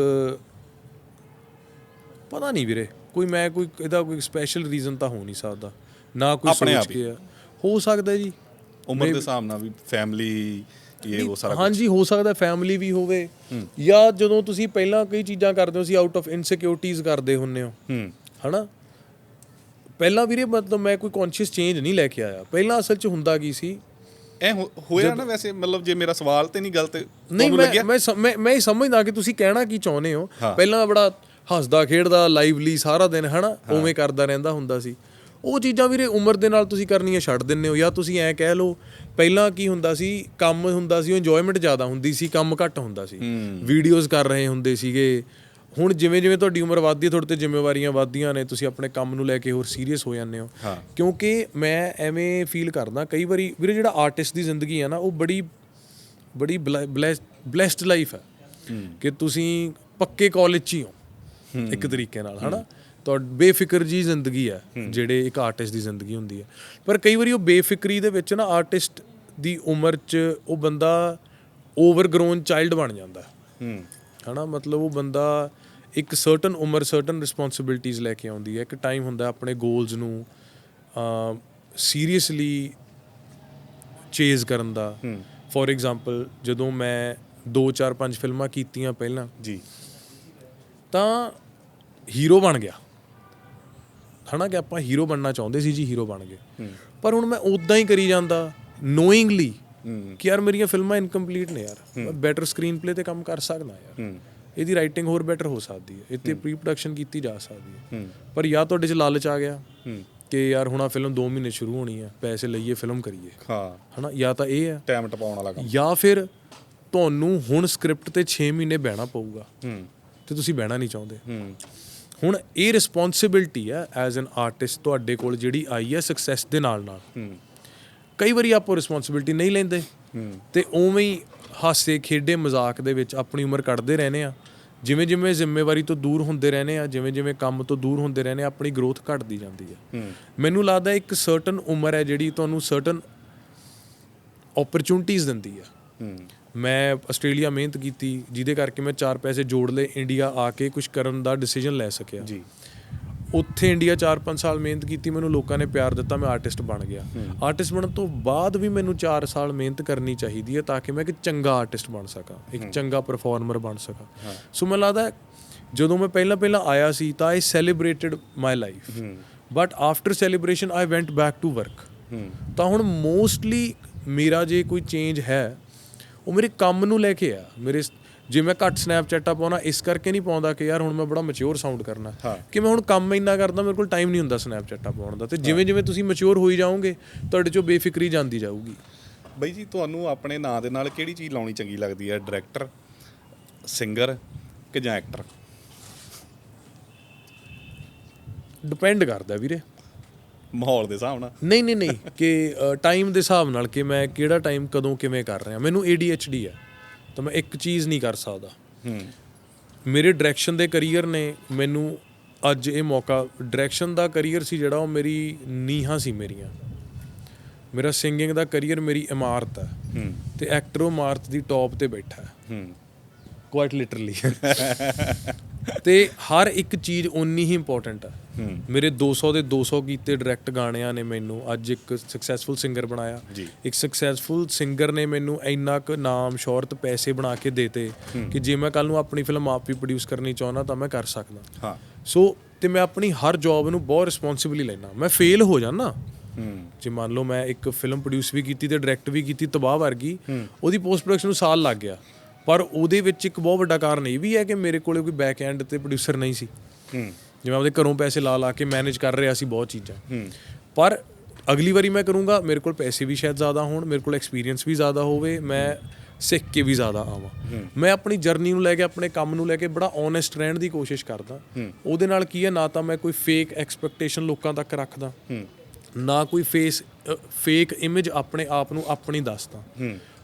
ਪਤਾ ਨਹੀਂ ਵੀਰੇ ਕੋਈ ਮੈਂ ਕੋਈ ਇਹਦਾ ਕੋਈ ਸਪੈਸ਼ਲ ਰੀਜ਼ਨ ਤਾਂ ਹੋ ਨਹੀਂ ਸਕਦਾ ਨਾ ਕੋਈ ਆਪਣੇ ਸੋਚ ਕੇ ਆ। ਹੋ ਸਕਦਾ ਜੀ। ਉਮਰ ਦੇ ਹਿਸਾਬ ਨਾਲ ਵੀ ਫੈਮਿਲੀ ਇਹ ਉਹ ਸਾਰਾ ਹਾਂਜੀ ਹੋ ਸਕਦਾ ਫੈਮਿਲੀ ਵੀ ਹੋਵੇ ਜਾਂ ਜਦੋਂ ਤੁਸੀਂ ਪਹਿਲਾਂ ਕਈ ਚੀਜ਼ਾਂ ਕਰਦੇ ਹੋ ਸੀ ਆਊਟ ਆਫ ਇਨਸਿਕਿਉਰਿਟੀਜ਼ ਕਰਦੇ ਹੁੰਨੇ ਹੋ। ਹੂੰ। ਹਨਾ? ਪਹਿਲਾਂ ਵੀਰੇ ਮਤਲਬ ਮੈਂ ਕੋਈ ਕੌਨਸ਼ੀਅਸ ਚੇਂਜ ਨਹੀਂ ਲੈ ਕੇ ਆਇਆ। ਪਹਿਲਾਂ ਅਸਲ 'ਚ ਹੁੰਦਾ ਕੀ ਸੀ? ਐ ਹੋਇਆ ਨਾ ਵੈਸੇ ਮਤਲਬ ਜੇ ਮੇਰਾ ਸਵਾਲ ਤੇ ਨਹੀਂ ਗਲਤ ਨਹੀਂ ਤੁਹਾਨੂੰ ਮੈਂ ਲੱਗਿਆ? ਮੈਂ ਸਮ- ਮੈਂ ਮੈਂ ਇਹ ਸਮਝਦਾ ਕਿ ਤੁਸੀਂ ਕਹਿਣਾ ਕੀ ਚਾਹੁੰਦੇ ਹੋ। ਹਾਂ। ਪਹਿਲਾਂ ਬੜਾ ਹੱਸਦਾ ਖੇਡਦਾ ਲਾਈਵਲੀ ਸਾਰਾ ਦਿਨ ਹਨਾ? ਉਵੇਂ ਕਰਦਾ ਰਹਿੰਦਾ ਹੁੰਦਾ ਸੀ। ਉਹ ਚੀਜ਼ਾਂ ਵੀਰੇ ਉਮਰ ਦੇ ਨਾਲ ਤੁਸੀਂ ਕਰਨੀਆਂ ਛੱਡ ਦਿੰਦੇ ਹੋ ਜਾਂ ਤੁਸੀਂ ਐਂ ਕਹਿ ਲਓ ਪਹਿਲਾਂ ਕੀ ਹੁੰਦਾ ਸੀ ਕੰਮ ਹੁੰਦਾ ਸੀ ਉਹ ਇੰਜੋਇਮੈਂਟ ਜ਼ਿਆਦਾ ਹੁੰਦੀ ਸੀ ਕੰਮ ਘੱਟ ਹੁੰਦਾ ਸੀ। ਵੀਡੀਓਜ਼ ਕਰ ਰਹੇ ਹੁੰਦੇ ਸੀਗੇ ਹੁਣ ਜਿਵੇਂ ਜਿਵੇਂ ਤੁਹਾਡੀ ਉਮਰ ਵੱਧਦੀ ਹੈ ਤੁਹਾਡੇ ਤੇ ਜ਼ਿੰਮੇਵਾਰੀਆਂ ਵੱਧਦੀਆਂ ਨੇ ਤੁਸੀਂ ਆਪਣੇ ਕੰਮ ਨੂੰ ਲੈ ਕੇ ਹੋਰ ਸੀਰੀਅਸ ਹੋ ਜਾਂਦੇ ਹੋ। ਹਾਂ। ਕਿਉਂਕਿ ਮੈਂ ਐਵੇਂ ਫੀਲ ਕਰਦਾ ਕਈ ਵਾਰੀ ਵੀਰੇ ਜਿਹੜਾ ਆਰਟਿਸਟ ਦੀ ਜ਼ਿੰਦਗੀ ਆ ਨਾ ਉਹ ਬੜੀ ਬੜੀ ਬlesed ਲਾਈਫ ਹੈ। ਕਿ ਤੁਸੀਂ ਪੱਕੇ ਕਾਲਜ 'ਚ ਹੀ ਹੋ ਇੱਕ ਤਰੀਕੇ ਨਾਲ ਹਨਾ? ਤੁਹਾਡੀ ਬੇਫਿਕਰ ਜੀ ਜ਼ਿੰਦਗੀ ਹੈ ਜਿਹੜੇ ਇੱਕ ਆਰਟਿਸਟ ਦੀ ਜ਼ਿੰਦਗੀ ਹੁੰਦੀ ਹੈ। ਪਰ ਕਈ ਵਾਰੀ ਉਹ ਬੇਫਿਕਰੀ ਦੇ ਵਿੱਚ ਨਾ ਆਰਟਿਸਟ ਦੀ ਉਮਰ 'ਚ ਉਹ ਬੰਦਾ ਓਵਰਗਰੋਨ ਚਾਈਲਡ ਬਣ ਜਾਂਦਾ। ਹੈ ਹੂੰ। ਹਨਾ? ਮਤਲਬ ਉਹ ਬੰਦਾ ਇੱਕ ਸਰਟਨ ਉਮਰ ਸਰਟਨ ਰਿਸਪੌਂਸਿਬਿਲਟੀਆਂ ਲੈ ਕੇ ਆਉਂਦੀ ਹੈ। ਇੱਕ ਟਾਈਮ ਹੁੰਦਾ ਆਪਣੇ ਗੋਲਸ ਨੂੰ ਸੀਰੀਅਸਲੀ ਚੇਜ਼ ਕਰਨ ਦਾ। ਫੋਰ ਐਗਜ਼ਾਮਪਲ ਜਦੋਂ ਮੈਂ 2 4 5 ਫਿਲਮਾਂ ਕੀਤੀਆਂ ਪਹਿਲਾਂ ਜੀ। ਤਾਂ ਹੀਰੋ ਬਣ ਗਿਆ। ਹਨਾ ਕਿ ਆਪਾਂ ਹੀਰੋ ਬਣਨਾ ਚਾਹੁੰਦੇ ਸੀ ਜੀ ਹੀਰੋ ਬਣ ਗਏ। ਪਰ ਹੁਣ ਮੈਂ ਉਦਾਂ ਹੀ ਕਰੀ ਜਾਂਦਾ ਨੋਇੰਗਲੀ ਕਿ ਯਾਰ ਮੇਰੀਆਂ ਫਿਲਮਾਂ ਇਨਕੰਪਲੀਟ ਨੇ ਯਾਰ। ਮੈਂ ਬੈਟਰ ਸਕਰੀਨ ਪਲੇ ਤੇ ਕੰਮ ਕਰ ਸਕਦਾ ਯਾਰ। ਇਹਦੀ ਰਾਈਟਿੰਗ ਹੋਰ ਬੈਟਰ ਹੋ ਸਕਦੀ ਹੈ। ਇੱਥੇ ਪ੍ਰੀ ਪ੍ਰੋਡਕਸ਼ਨ ਕੀਤੀ ਜਾ ਸਕਦੀ ਹੈ। ਪਰ ਜਾਂ ਤੁਹਾਡੇ 'ਚ ਲਾਲਚ ਆ ਗਿਆ ਕਿ ਯਾਰ ਹੁਣ ਆ ਫਿਲਮ 2 ਮਹੀਨੇ ਸ਼ੁਰੂ ਹੋਣੀ ਹੈ ਪੈਸੇ ਲਈਏ ਫਿਲਮ ਕਰੀਏ। ਹਾਂ। ਹਨਾ? ਜਾਂ ਤਾਂ ਇਹ ਹੈ। ਟਾਈਮ ਟਪਾਉਣ ਵਾਲਾ ਕੰਮ। ਜਾਂ ਫਿਰ ਤੁਹਾਨੂੰ ਹੁਣ ਸਕ੍ਰਿਪਟ ਤੇ 6 ਮਹੀਨੇ ਬਹਿਣਾ ਪਊਗਾ। ਹੂੰ। ਤੇ ਤੁਸੀਂ ਬਹਿਣਾ ਨਹੀਂ ਚਾਹੁੰਦੇ। ਹੂੰ। ਹੁਣ ਇਹ ਰਿਸਪੌਂਸਿਬਿਲਟੀ ਹੈ ਐਜ਼ ਐਨ ਆਰਟਿਸਟ ਤੁਹਾਡੇ ਕੋਲ ਜਿਹੜੀ ਆਈ ਹੈ ਸਕਸੈਸ ਦੇ ਨਾਲ ਨਾਲ ਹੂੰ। ਕਈ ਵਾਰੀ ਆਪੋ ਰਿਸਪੌਂਸਿਬਿਲਟੀ ਨਹੀਂ ਲੈਂਦੇ। ਤੇ ਉਵੇਂ ਹੀ ਹਾਸੇ ਖੇਡੇ ਮਜ਼ਾਕ ਦੇ ਵਿੱਚ ਆਪਣੀ ਉਮਰ ਕੱਢਦੇ ਰਹਨੇ ਆ। ਜਿਵੇਂ ਜਿਵੇਂ ਜ਼ਿੰਮੇਵਾਰੀ ਤੋਂ ਦੂਰ ਹੁੰਦੇ ਰਹਨੇ ਆ ਜਿਵੇਂ ਜਿਵੇਂ ਕੰਮ ਤੋਂ ਦੂਰ ਹੁੰਦੇ ਰਹਨੇ ਆ ਆਪਣੀ ਗਰੋਥ ਘਟਦੀ ਜਾਂਦੀ ਹੈ। ਮੈਨੂੰ ਲੱਗਦਾ ਇੱਕ ਸਰਟਨ ਉਮਰ ਹੈ ਜਿਹੜੀ ਤੁਹਾਨੂੰ ਸਰਟਨ ਓਪਰਚੁਨਿਟੀਆਂ ਦਿੰਦੀ ਆ। ਮੈਂ ਆਸਟ੍ਰੇਲੀਆ ਮਿਹਨਤ ਕੀਤੀ ਜਿਹਦੇ ਕਰਕੇ ਮੈਂ ਚਾਰ ਪੈਸੇ ਜੋੜ ਲਏ ਇੰਡੀਆ ਆ ਕੇ ਕੁਝ ਕਰਨ ਦਾ ਡਿਸੀਜਨ ਲੈ ਸਕਿਆ। ਜੀ। ਉੱਥੇ ਇੰਡੀਆ 4-5 ਸਾਲ ਮਿਹਨਤ ਕੀਤੀ ਮੈਨੂੰ ਲੋਕਾਂ ਨੇ ਪਿਆਰ ਦਿੱਤਾ ਮੈਂ ਆਰਟਿਸਟ ਬਣ ਗਿਆ। ਆਰਟਿਸਟ ਬਣਨ ਤੋਂ ਬਾਅਦ ਵੀ ਮੈਨੂੰ 4 ਸਾਲ ਮਿਹਨਤ ਕਰਨੀ ਚਾਹੀਦੀ ਹੈ ਤਾਂ ਕਿ ਮੈਂ ਇੱਕ ਚੰਗਾ ਆਰਟਿਸਟ ਬਣ ਸਕਾਂ ਇੱਕ ਚੰਗਾ ਪਰਫਾਰਮਰ ਬਣ ਸਕਾਂ। ਸੋ ਮੈਨੂੰ ਲੱਗਦਾ ਜਦੋਂ ਮੈਂ ਪਹਿਲਾਂ ਪਹਿਲਾਂ ਆਇਆ ਸੀ ਤਾਂ I celebrated my life but after celebration I went back to work ਤਾਂ ਹੁਣ ਮੋਸਟਲੀ ਮੇਰਾ ਜੇ ਕੋਈ ਚੇਂਜ ਹੈ ਉਹ ਮੇਰੇ ਕੰਮ ਨੂੰ ਲੈ ਕੇ ਆ ਮੇਰੇ ਜੇ ਮੈਂ ਘੱਟ ਸਨੈਪਚੈਟਾਂ ਪਾਉਣਾ ਇਸ ਕਰਕੇ ਨਹੀਂ ਪਾਉਂਦਾ ਕਿ ਯਾਰ ਹੁਣ ਮੈਂ ਬੜਾ ਮੈਚੁਰ ਸਾਊਂਡ ਕਰਨਾ। ਕਿ ਮੈਂ ਹੁਣ ਕੰਮ ਇੰਨਾ ਕਰਦਾ ਮੇਰੇ ਕੋਲ ਟਾਈਮ ਨਹੀਂ ਹੁੰਦਾ ਸਨੈਪਚੈਟਾਂ ਪਾਉਣ ਦਾ। ਤੇ ਜਿਵੇਂ ਜਿਵੇਂ ਤੁਸੀਂ ਮੈਚੁਰ ਹੋਈ ਜਾਓਗੇ ਤੁਹਾਡੇ ਚੋਂ ਬੇਫਿਕਰੀ ਜਾਂਦੀ ਜਾਊਗੀ। ਬਈ ਜੀ ਤੁਹਾਨੂੰ ਆਪਣੇ ਨਾਂ ਦੇ ਨਾਲ ਕਿਹੜੀ ਚੀਜ਼ ਲਾਉਣੀ ਚੰਗੀ ਲੱਗਦੀ ਹੈ? ਡਾਇਰੈਕਟਰ ਸਿੰਗਰ ਕਿ ਜਾਂ ਐਕਟਰ ਡਿਪੈਂਡ ਕਰਦਾ ਵੀਰੇ। ਮਾਹੌਲ ਦੇ ਹਿਸਾਬ ਨਾਲ। ਨਹੀਂ ਨਹੀਂ ਨਹੀਂ ਕਿ ਟਾਈਮ ਦੇ ਹਿਸਾਬ ਨਾਲ ਕਿ ਮੈਂ ਕਿਹੜਾ ਟਾਈਮ ਕਦੋਂ ਕਿਵੇਂ ਕਰ ਰਿਹਾ। ਮੈਨੂੰ ADHD ਹੈ ਤਾਂ ਮੈਂ ਇੱਕ ਚੀਜ਼ ਨਹੀਂ ਕਰ ਸਕਦਾ। ਹੂੰ। ਮੇਰੇ ਡਾਇਰੈਕਸ਼ਨ ਦੇ ਕੈਰੀਅਰ ਨੇ ਮੈਨੂੰ ਅੱਜ ਇਹ ਮੌਕਾ ਡਾਇਰੈਕਸ਼ਨ ਦਾ ਕੈਰੀਅਰ ਸੀ ਜਿਹੜਾ ਉਹ ਮੇਰੀ ਨੀਹਾਂ ਸੀ ਮੇਰੀਆਂ। ਮੇਰਾ ਸਿੰਗਿੰਗ ਦਾ ਕੈਰੀਅਰ ਮੇਰੀ ਇਮਾਰਤ ਹੈ। ਹੂੰ। ਤੇ ਐਕਟਰ ਉਹ ਇਮਾਰਤ ਦੀ ਟੌਪ ਤੇ ਬੈਠਾ ਹੈ। ਹੂੰ। ਕੁਆਇਟ ਲਿਟਰਲੀ ਤੇ ਹਰ ਇੱਕ ਚੀਜ਼ ਓਨੀ ਹੀ ਇੰਪੋਰਟੈਂਟ ਹੂੰ। ਮੇਰੇ 200 ਦੇ 200 ਕੀਤੇ ਡਾਇਰੈਕਟ ਗਾਣਿਆਂ ਨੇ ਮੈਨੂੰ ਅੱਜ ਇੱਕ ਸਕਸੈਸਫੁਲ ਸਿੰਗਰ ਬਣਾਇਆ। ਇੱਕ ਸਕਸੈਸਫੁਲ ਸਿੰਗਰ ਨੇ ਮੈਨੂੰ ਇੰਨਾ ਕੁ ਨਾਮ ਸ਼ੋਹਰਤ ਪੈਸੇ ਬਣਾ ਕੇ ਦੇਤੇ ਕਿ ਜੇ ਮੈਂ ਕੱਲ ਨੂੰ ਆਪਣੀ ਫਿਲਮ ਆਪ ਵੀ ਪ੍ਰੋਡਿਊਸ ਕਰਨੀ ਚਾਹੁੰਦਾ ਤਾਂ ਮੈਂ ਕਰ ਸਕਦਾ। ਹਾਂ। ਸੋ ਤੇ ਮੈਂ ਆਪਣੀ ਹਰ ਜੌਬ ਨੂੰ ਬਹੁਤ ਰਿਸਪੌਂਸਿਬਲੀ ਲੈਣਾ ਮੈਂ ਫੇਲ ਹੋ ਜਾਣਾ ਜੇ ਮੰਨ ਲਓ ਮੈਂ ਇੱਕ ਫਿਲਮ ਪ੍ਰੋਡਿਊਸ ਵੀ ਕੀਤੀ ਤੇ ਡਾਇਰੈਕਟ ਵੀ ਕੀਤੀ ਤਬਾਹ ਵਰਗੀ ਉਹਦੀ ਪੋਸਟ ਪ੍ਰੋਡਕਸ਼ਨ ਨੂੰ ਸਾਲ ਲੱਗ ਗਿਆ। ਪਰ ਉਹਦੇ ਵਿੱਚ ਇੱਕ ਬਹੁਤ ਵੱਡਾ ਕਾਰਨ ਇਹ ਵੀ ਹੈ ਕਿ ਮੇਰੇ ਕੋਲੇ ਕੋਈ ਬੈਕ ਐਂਡ ਤੇ ਪ੍ਰੋਡਿਊਸਰ ਨਹੀਂ ਸੀ। ਹੂੰ। ਜਿਵੇਂ ਆਪਦੇ ਘਰੋਂ ਪੈਸੇ ਲਾ ਲਾ ਕੇ ਮੈਨੇਜ ਕਰ ਰਿਹਾ ਸੀ ਬਹੁਤ ਚੀਜ਼ਾਂ। ਪਰ ਅਗਲੀ ਵਾਰੀ ਮੈਂ ਕਰੂੰਗਾ ਮੇਰੇ ਕੋਲ ਪੈਸੇ ਵੀ ਸ਼ਾਇਦ ਜ਼ਿਆਦਾ ਹੋਣ ਮੇਰੇ ਕੋਲ ਐਕਸਪੀਰੀਅੰਸ ਵੀ ਜ਼ਿਆਦਾ ਹੋਵੇ ਮੈਂ ਸਿੱਖ ਕੇ ਵੀ ਜ਼ਿਆਦਾ ਆਵਾਂ। ਮੈਂ ਆਪਣੀ ਜਰਨੀ ਨੂੰ ਲੈ ਕੇ ਆਪਣੇ ਕੰਮ ਨੂੰ ਲੈ ਕੇ ਬੜਾ ਓਨੈਸਟ ਰਹਿਣ ਦੀ ਕੋਸ਼ਿਸ਼ ਕਰਦਾ। ਉਹਦੇ ਨਾਲ ਕੀ ਹੈ ਨਾ ਤਾਂ ਮੈਂ ਕੋਈ ਫੇਕ ਐਕਸਪੈਕਟੇਸ਼ਨ ਲੋਕਾਂ ਤੱਕ ਰੱਖਦਾ। ਨਾ ਕੋਈ ਫੇਸ ਫੇਕ ਇਮੇਜ ਆਪਣੇ ਆਪ ਨੂੰ ਆਪਣੀ ਦੱਸਦਾ।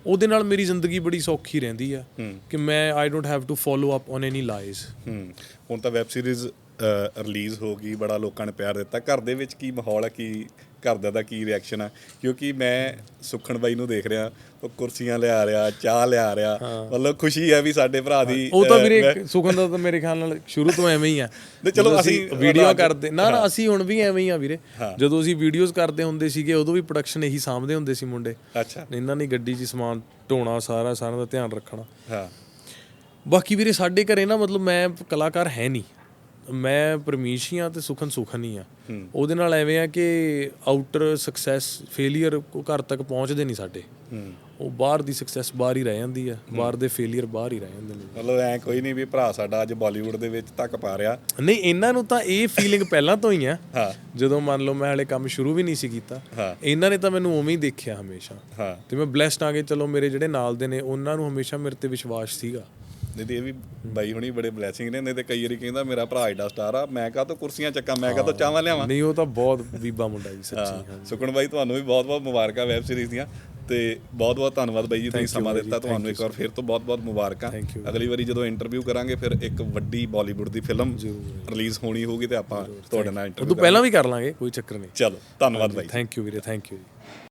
ਉਹਦੇ ਨਾਲ ਮੇਰੀ ਜ਼ਿੰਦਗੀ ਬੜੀ ਸੌਖੀ ਰਹਿੰਦੀ ਆ ਕਿ ਮੈਂ I don't have to follow up on any lies ਹੁਣ ਤਾਂ ਵੈਬ ਸੀਰੀਜ਼ ਰਿਲੀਜ਼ ਹੋ ਗਈ ਬੜਾ ਲੋਕਾਂ ਨੇ ਪਿਆਰ ਦਿੱਤਾ। ਘਰ ਦੇ ਵਿੱਚ ਕੀ ਮਾਹੌਲ ਹੈ ਕੀ ਘਰਦਿਆਂ ਦਾ ਕੀ ਰਿਐਕਸ਼ਨ ਹੈ ਕਿਉਂਕਿ ਮੈਂ ਸੁਖਣ ਬਾਈ ਨੂੰ ਦੇਖ ਰਿਹਾ ਉਹ ਕੁਰਸੀਆਂ ਲਿਆ ਰਿਹਾ ਚਾਹ ਲਿਆ ਰਿਹਾ। ਮਤਲਬ ਖੁਸ਼ੀ ਹੈ ਵੀ ਸਾਡੇ ਭਰਾ ਦੀ ਉਹ ਤਾਂ ਵੀਰੇ ਸੁਖਨ ਦਾ ਤਾਂ ਮੇਰੇ ਖਿਆਲ ਨਾਲ ਸ਼ੁਰੂ ਤੋਂ ਐਵੇਂ ਹੀ ਆ। ਨਹੀਂ, ਚਲੋ ਅਸੀਂ ਵੀਡੀਓ ਕਰਦੇ ਨਾ ਨਾ ਅਸੀਂ ਹੁਣ ਵੀ ਐਵੇਂ ਹੀ ਆ ਵੀਰੇ। ਜਦੋਂ ਅਸੀਂ ਵੀਡੀਓਜ਼ ਕਰਦੇ ਹੁੰਦੇ ਸੀਗੇ ਉਦੋਂ ਵੀ ਪ੍ਰੋਡਕਸ਼ਨ ਇਹੀ ਸਾਂਭਦੇ ਹੁੰਦੇ ਸੀ ਮੁੰਡੇ। ਅੱਛਾ। ਇਹਨਾਂ ਨੇ ਗੱਡੀ 'ਚ ਸਮਾਨ ਢੋਣਾ ਸਾਰਾ ਸਾਰਿਆਂ ਦਾ ਧਿਆਨ ਰੱਖਣਾ। ਹਾਂ। ਬਾਕੀ ਵੀਰੇ ਸਾਡੇ ਘਰੇ ਨਾ ਮਤਲਬ ਮੈਂ ਕਲਾਕਾਰ ਹੈ ਨਹੀਂ। ਮੈਂ ਪਰਮੇਸ਼ ਆ ਤੇ ਸੁਖਨ ਸੁਖਨ ਹੀ ਆ ਉਹਦੇ ਨਾਲ ਐਵੇਂ ਆ ਕਿ ਆਊਟਰ ਸਕਸੈਸ ਫੇਲਿਅਰ ਕੋ ਘਰ ਤੱਕ ਪਹੁੰਚਦੇ ਨਹੀਂ ਸਾਡੇ। ਉਹ ਬਾਹਰ ਦੀ ਸਕਸੈਸ ਬਾਹਰ ਹੀ ਰਹਿ ਜਾਂਦੀ ਆ। ਬਾਹਰ ਦੇ ਫੇਲਿਅਰ ਬਾਹਰ ਹੀ ਰਹਿ ਜਾਂਦੇ ਨੇ। ਮਤਲਬ ਐ ਕੋਈ ਨਹੀਂ ਵੀ ਭਰਾ ਸਾਡਾ ਅੱਜ ਬਾਲੀਵੁੱਡ ਦੇ ਵਿੱਚ ਤੱਕ ਪਾ ਰਿਹਾ। ਨਹੀਂ ਇਹਨਾਂ ਨੂੰ ਤਾਂ ਇਹ ਫੀਲਿੰਗ ਪਹਿਲਾਂ ਤੋਂ ਹੀ ਆ। ਜਦੋਂ ਮੰਨ ਲਓ ਮੈਂ ਹਲੇ ਕੰਮ ਸ਼ੁਰੂ ਵੀ ਨਹੀਂ ਸੀ ਕੀਤਾ। ਇਹਨਾਂ ਨੇ ਤਾਂ ਮੈਨੂੰ ਉਵੇਂ ਹੀ ਦੇਖਿਆ ਹਮੇਸ਼ਾ। ਤੇ ਮੈਂ ਬlesed ਆ ਕੇ ਚਲੋ ਮੇਰੇ ਜਿਹੜੇ ਨਾਲ ਦੇ ਨੇ ਉਹਨਾਂ ਨੂੰ ਹਮੇਸ਼ਾ ਮੇਰੇ ਤੇ ਵਿਸ਼ਵਾਸ ਸੀਗਾ। ਨਹੀਂ ਤੇ ਇਹ ਵੀ ਬਾਈ ਹੁਣੀ ਬੜੇ ਬਲੇਸਿੰਗ ਨੇ ਨਹੀਂ ਤੇ ਕਈ ਵਾਰੀ ਕਹਿੰਦਾ ਮੇਰਾ ਭਰਾ ਐਡਾ ਸਟਾਰ ਆ ਮੈਂ ਕਾਹ ਤੋਂ ਕੁਰਸੀਆਂ ਚੱਕਾਂ ਮੈਂ ਕਾਹ ਤੋਂ ਚਾਵਾਂ ਲਿਆਵਾਂ? ਨਹੀਂ ਉਹ ਤਾਂ ਬਹੁਤ ਬੀਬਾ ਮੁੰਡਾ ਜੀ ਸੱਚੀ ਹਾਂ। ਸੁਖਣ ਬਾਈ ਤੁਹਾਨੂੰ ਵੀ ਬਹੁਤ-ਬਹੁਤ ਮੁਬਾਰਕਾਂ ਵੈਬ ਸੀਰੀਜ਼ ਦੀਆਂ ਤੇ ਬਹੁਤ-ਬਹੁਤ ਧੰਨਵਾਦ ਬਾਈ ਜੀ ਤੁਸੀਂ ਸਮਾਂ ਦਿੱਤਾ ਤੁਹਾਨੂੰ ਇੱਕ ਵਾਰ ਫਿਰ ਤੋਂ ਬਹੁਤ-ਬਹੁਤ ਮੁਬਾਰਕਾਂ। Thank you. ਅਗਲੀ ਵਾਰੀ ਜਦੋਂ ਇੰਟਰਵਿਊ ਕਰਾਂਗੇ ਫਿਰ ਇੱਕ ਵੱਡੀ ਬਾਲੀਵੁੱਡ ਦੀ ਫਿਲਮ ਰਿਲੀਜ਼ ਹੋਣੀ ਹੋਊਗੀ ਤੇ ਆਪਾਂ ਤੁਹਾਡੇ ਨਾਲ ਇੰਟਰਵਿਊ ਪਹਿਲਾਂ ਵੀ ਕਰ ਲਾਂਗੇ ਕੋਈ ਚੱਕਰ ਨਹੀਂ। ਚਲੋ ਧੰਨਵਾਦ ਬਾਈ ਥੈਂਕ ਯੂ ਵੀਰੇ ਥੈਂਕ ਯੂ